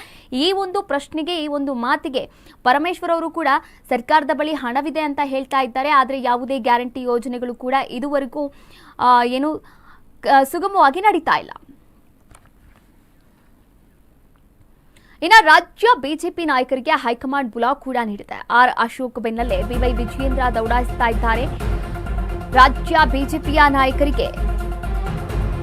ಈ ಒಂದು ಪ್ರಶ್ನೆಗೆ, ಈ ಒಂದು ಮಾತಿಗೆ ಪರಮೇಶ್ವರ್ ಅವರು ಕೂಡ ಸರ್ಕಾರದ ಬಳಿ ಹಣವಿದೆ ಅಂತ ಹೇಳ್ತಾ ಇದ್ದಾರೆ. ಆದ್ರೆ ಯಾವುದೇ ಗ್ಯಾರಂಟಿ ಯೋಜನೆಗಳು ಕೂಡ ಇದುವರೆಗೂ ಏನು ಸುಗಮವಾಗಿ ನಡೀತಾ ಇಲ್ಲ. ಇನ್ನು ರಾಜ್ಯ ಬಿಜೆಪಿ ನಾಯಕರಿಗೆ ಹೈಕಮಾಂಡ್ ಬುಲಾ ಕೂಡ ನೀಡಿದೆ. ಆರ್ ಅಶೋಕ್ ಬೆನ್ನಲ್ಲೇ ಬಿವೈ ವಿಜಯೇಂದ್ರ ದೌಡಾಯಿಸ್ತಾ ಇದ್ದಾರೆ. ರಾಜ್ಯ ಬಿಜೆಪಿಯ ನಾಯಕರಿಗೆ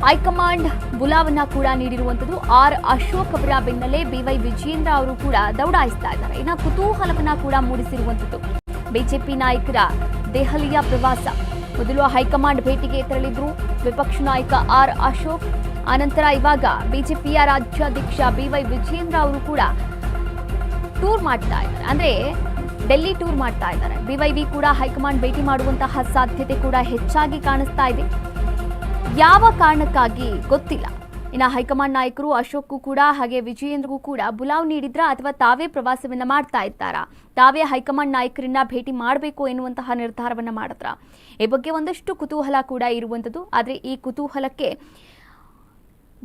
ಹೈಕಮಾಂಡ್ ಬುಲಾವನ್ನ ಕೂಡ ನೀಡಿರುವಂತದ್ದು ಆರ್ ಅಶೋಕ್ ಅವರ ಬೆನ್ನಲ್ಲೇ ಬಿವೈ ವಿಜಯೇಂದ್ರ ಅವರು ಕೂಡ ದೌಡಾಯಿಸ್ತಾ ಇದ್ದಾರೆ. ಇನ್ನು ಕುತೂಹಲವನ್ನ ಕೂಡ ಮೂಡಿಸಿರುವಂತದ್ದು ಬಿಜೆಪಿ ನಾಯಕರ ದೆಹಲಿಯ ಪ್ರವಾಸ. ಮೊದಲು ಹೈಕಮಾಂಡ್ ಭೇಟಿಗೆ ತೆರಳಿದ್ರು. ವಿಪಕ್ಷ ನಾಯಕ ಆರ್ ಅಶೋಕ್ ಆನಂತರ ಇವಾಗ ಬಿಜೆಪಿಯ ರಾಜ್ಯಾಧ್ಯಕ್ಷ ಬಿವೈ ವಿಜೇಂದ್ರ ಅವರು ಕೂಡ ಟೂರ್ ಮಾಡ್ತಾ ಇದ್ದಾರೆ. ಅಂದ್ರೆ ಡೆಲ್ಲಿ ಟೂರ್ ಮಾಡ್ತಾ ಇದ್ದಾರೆ. ಬಿವೈವಿ ಕೂಡ ಹೈಕಮಾಂಡ್ ಭೇಟಿ ಮಾಡುವಂತಹ ಸಾಧ್ಯತೆ ಕೂಡ ಹೆಚ್ಚಾಗಿ ಕಾಣಿಸ್ತಾ ಇದೆ. ಯಾವ ಕಾರಣಕ್ಕಾಗಿ ಗೊತ್ತಿಲ್ಲ. ಇನ್ನು ಹೈಕಮಾಂಡ್ ನಾಯಕರು ಅಶೋಕ್ಗೂ ಕೂಡ ಹಾಗೆ ವಿಜಯೇಂದ್ರಗೂ ಕೂಡ ಬುಲಾವ್ ನೀಡಿದ್ರ ಅಥವಾ ತಾವೇ ಪ್ರವಾಸವನ್ನ ಮಾಡ್ತಾ ಇದ್ದಾರಾ? ತಾವೇ ಹೈಕಮಾಂಡ್ ನಾಯಕರನ್ನ ಭೇಟಿ ಮಾಡಬೇಕು ಎನ್ನುವಂತಹ ನಿರ್ಧಾರವನ್ನ ಮಾಡಿದ್ರ? ಈ ಬಗ್ಗೆ ಒಂದಷ್ಟು ಕುತೂಹಲ ಕೂಡ ಇರುವಂಥದ್ದು. ಆದರೆ ಈ ಕುತೂಹಲಕ್ಕೆ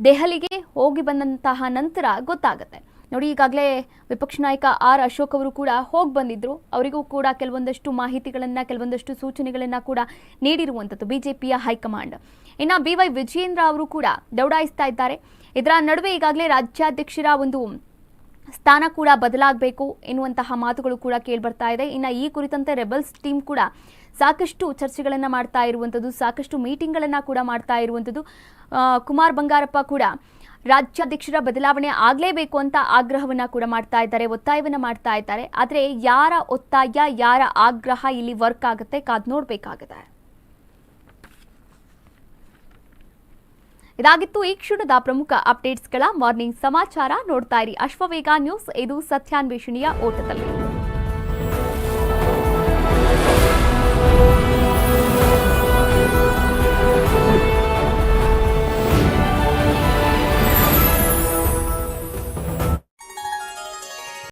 ದೆಹಲಿಗೆ ಹೋಗಿ ಬಂದಂತಹ ನಂತರ ಗೊತ್ತಾಗುತ್ತೆ. ನೋಡಿ, ಈಗಾಗಲೇ ವಿಪಕ್ಷ ನಾಯಕ ಆರ್ ಅಶೋಕ್ ಅವರು ಕೂಡ ಹೋಗಿ ಬಂದಿದ್ರು. ಅವರಿಗೂ ಕೂಡ ಕೆಲವೊಂದಷ್ಟು ಮಾಹಿತಿಗಳನ್ನು, ಕೆಲವೊಂದಷ್ಟು ಸೂಚನೆಗಳನ್ನು ಕೂಡ ನೀಡಿರುವಂಥದ್ದು ಬಿಜೆಪಿಯ ಹೈಕಮಾಂಡ್. ಇನ್ನು ಬಿ ವೈ ವಿಜಯೇಂದ್ರ ಅವರು ಕೂಡ ದೌಡಾಯಿಸ್ತಾ ಇದ್ದಾರೆ. ಇದರ ನಡುವೆ ಈಗಾಗಲೇ ರಾಜ್ಯಾಧ್ಯಕ್ಷರ ಒಂದು ಸ್ಥಾನ ಕೂಡ ಬದಲಾಗಬೇಕು ಎನ್ನುವಂತಹ ಮಾತುಗಳು ಕೂಡ ಕೇಳಿಬರ್ತಾ ಇದೆ. ಇನ್ನು ಈ ಕುರಿತಂತೆ ರೆಬಲ್ಸ್ ಟೀಮ್ ಕೂಡ ಸಾಕಷ್ಟು ಚರ್ಚೆಗಳನ್ನು ಮಾಡ್ತಾ ಇರುವಂಥದ್ದು, ಸಾಕಷ್ಟು ಮೀಟಿಂಗ್ಗಳನ್ನು ಕೂಡ ಮಾಡ್ತಾ ಇರುವಂಥದ್ದು. ಕುಮಾರ್ ಬಂಗಾರಪ್ಪ ಕೂಡ ರಾಜ್ಯಾಧ್ಯಕ್ಷರ ಬದಲಾವಣೆ ಆಗಲೇಬೇಕು ಅಂತ ಆಗ್ರಹವನ್ನ ಕೂಡ ಮಾಡ್ತಾ ಇದ್ದಾರೆ, ಒತ್ತಾಯವನ್ನ ಮಾಡ್ತಾ ಇದ್ದಾರೆ. ಆದರೆ ಯಾರ ಒತ್ತಾಯ, ಯಾರ ಆಗ್ರಹ ಇಲ್ಲಿ ವರ್ಕ್ ಆಗುತ್ತೆ ಕಾದ್ ನೋಡಬೇಕಾಗಿದೆ ಇದಾಗಿತ್ತು ಈ ಕ್ಷಣದ ಪ್ರಮುಖ ಅಪ್ಡೇಟ್ಸ್ಗಳ ಮಾರ್ನಿಂಗ್ ಸಮಾಚಾರ ನೋಡ್ತಾ ಇರಿ. ಅಶ್ವವೇಗ ನ್ಯೂಸ್, ಇದು ಸತ್ಯಾನ್ವೇಷಣೆಯ ಓಟದಲ್ಲಿ.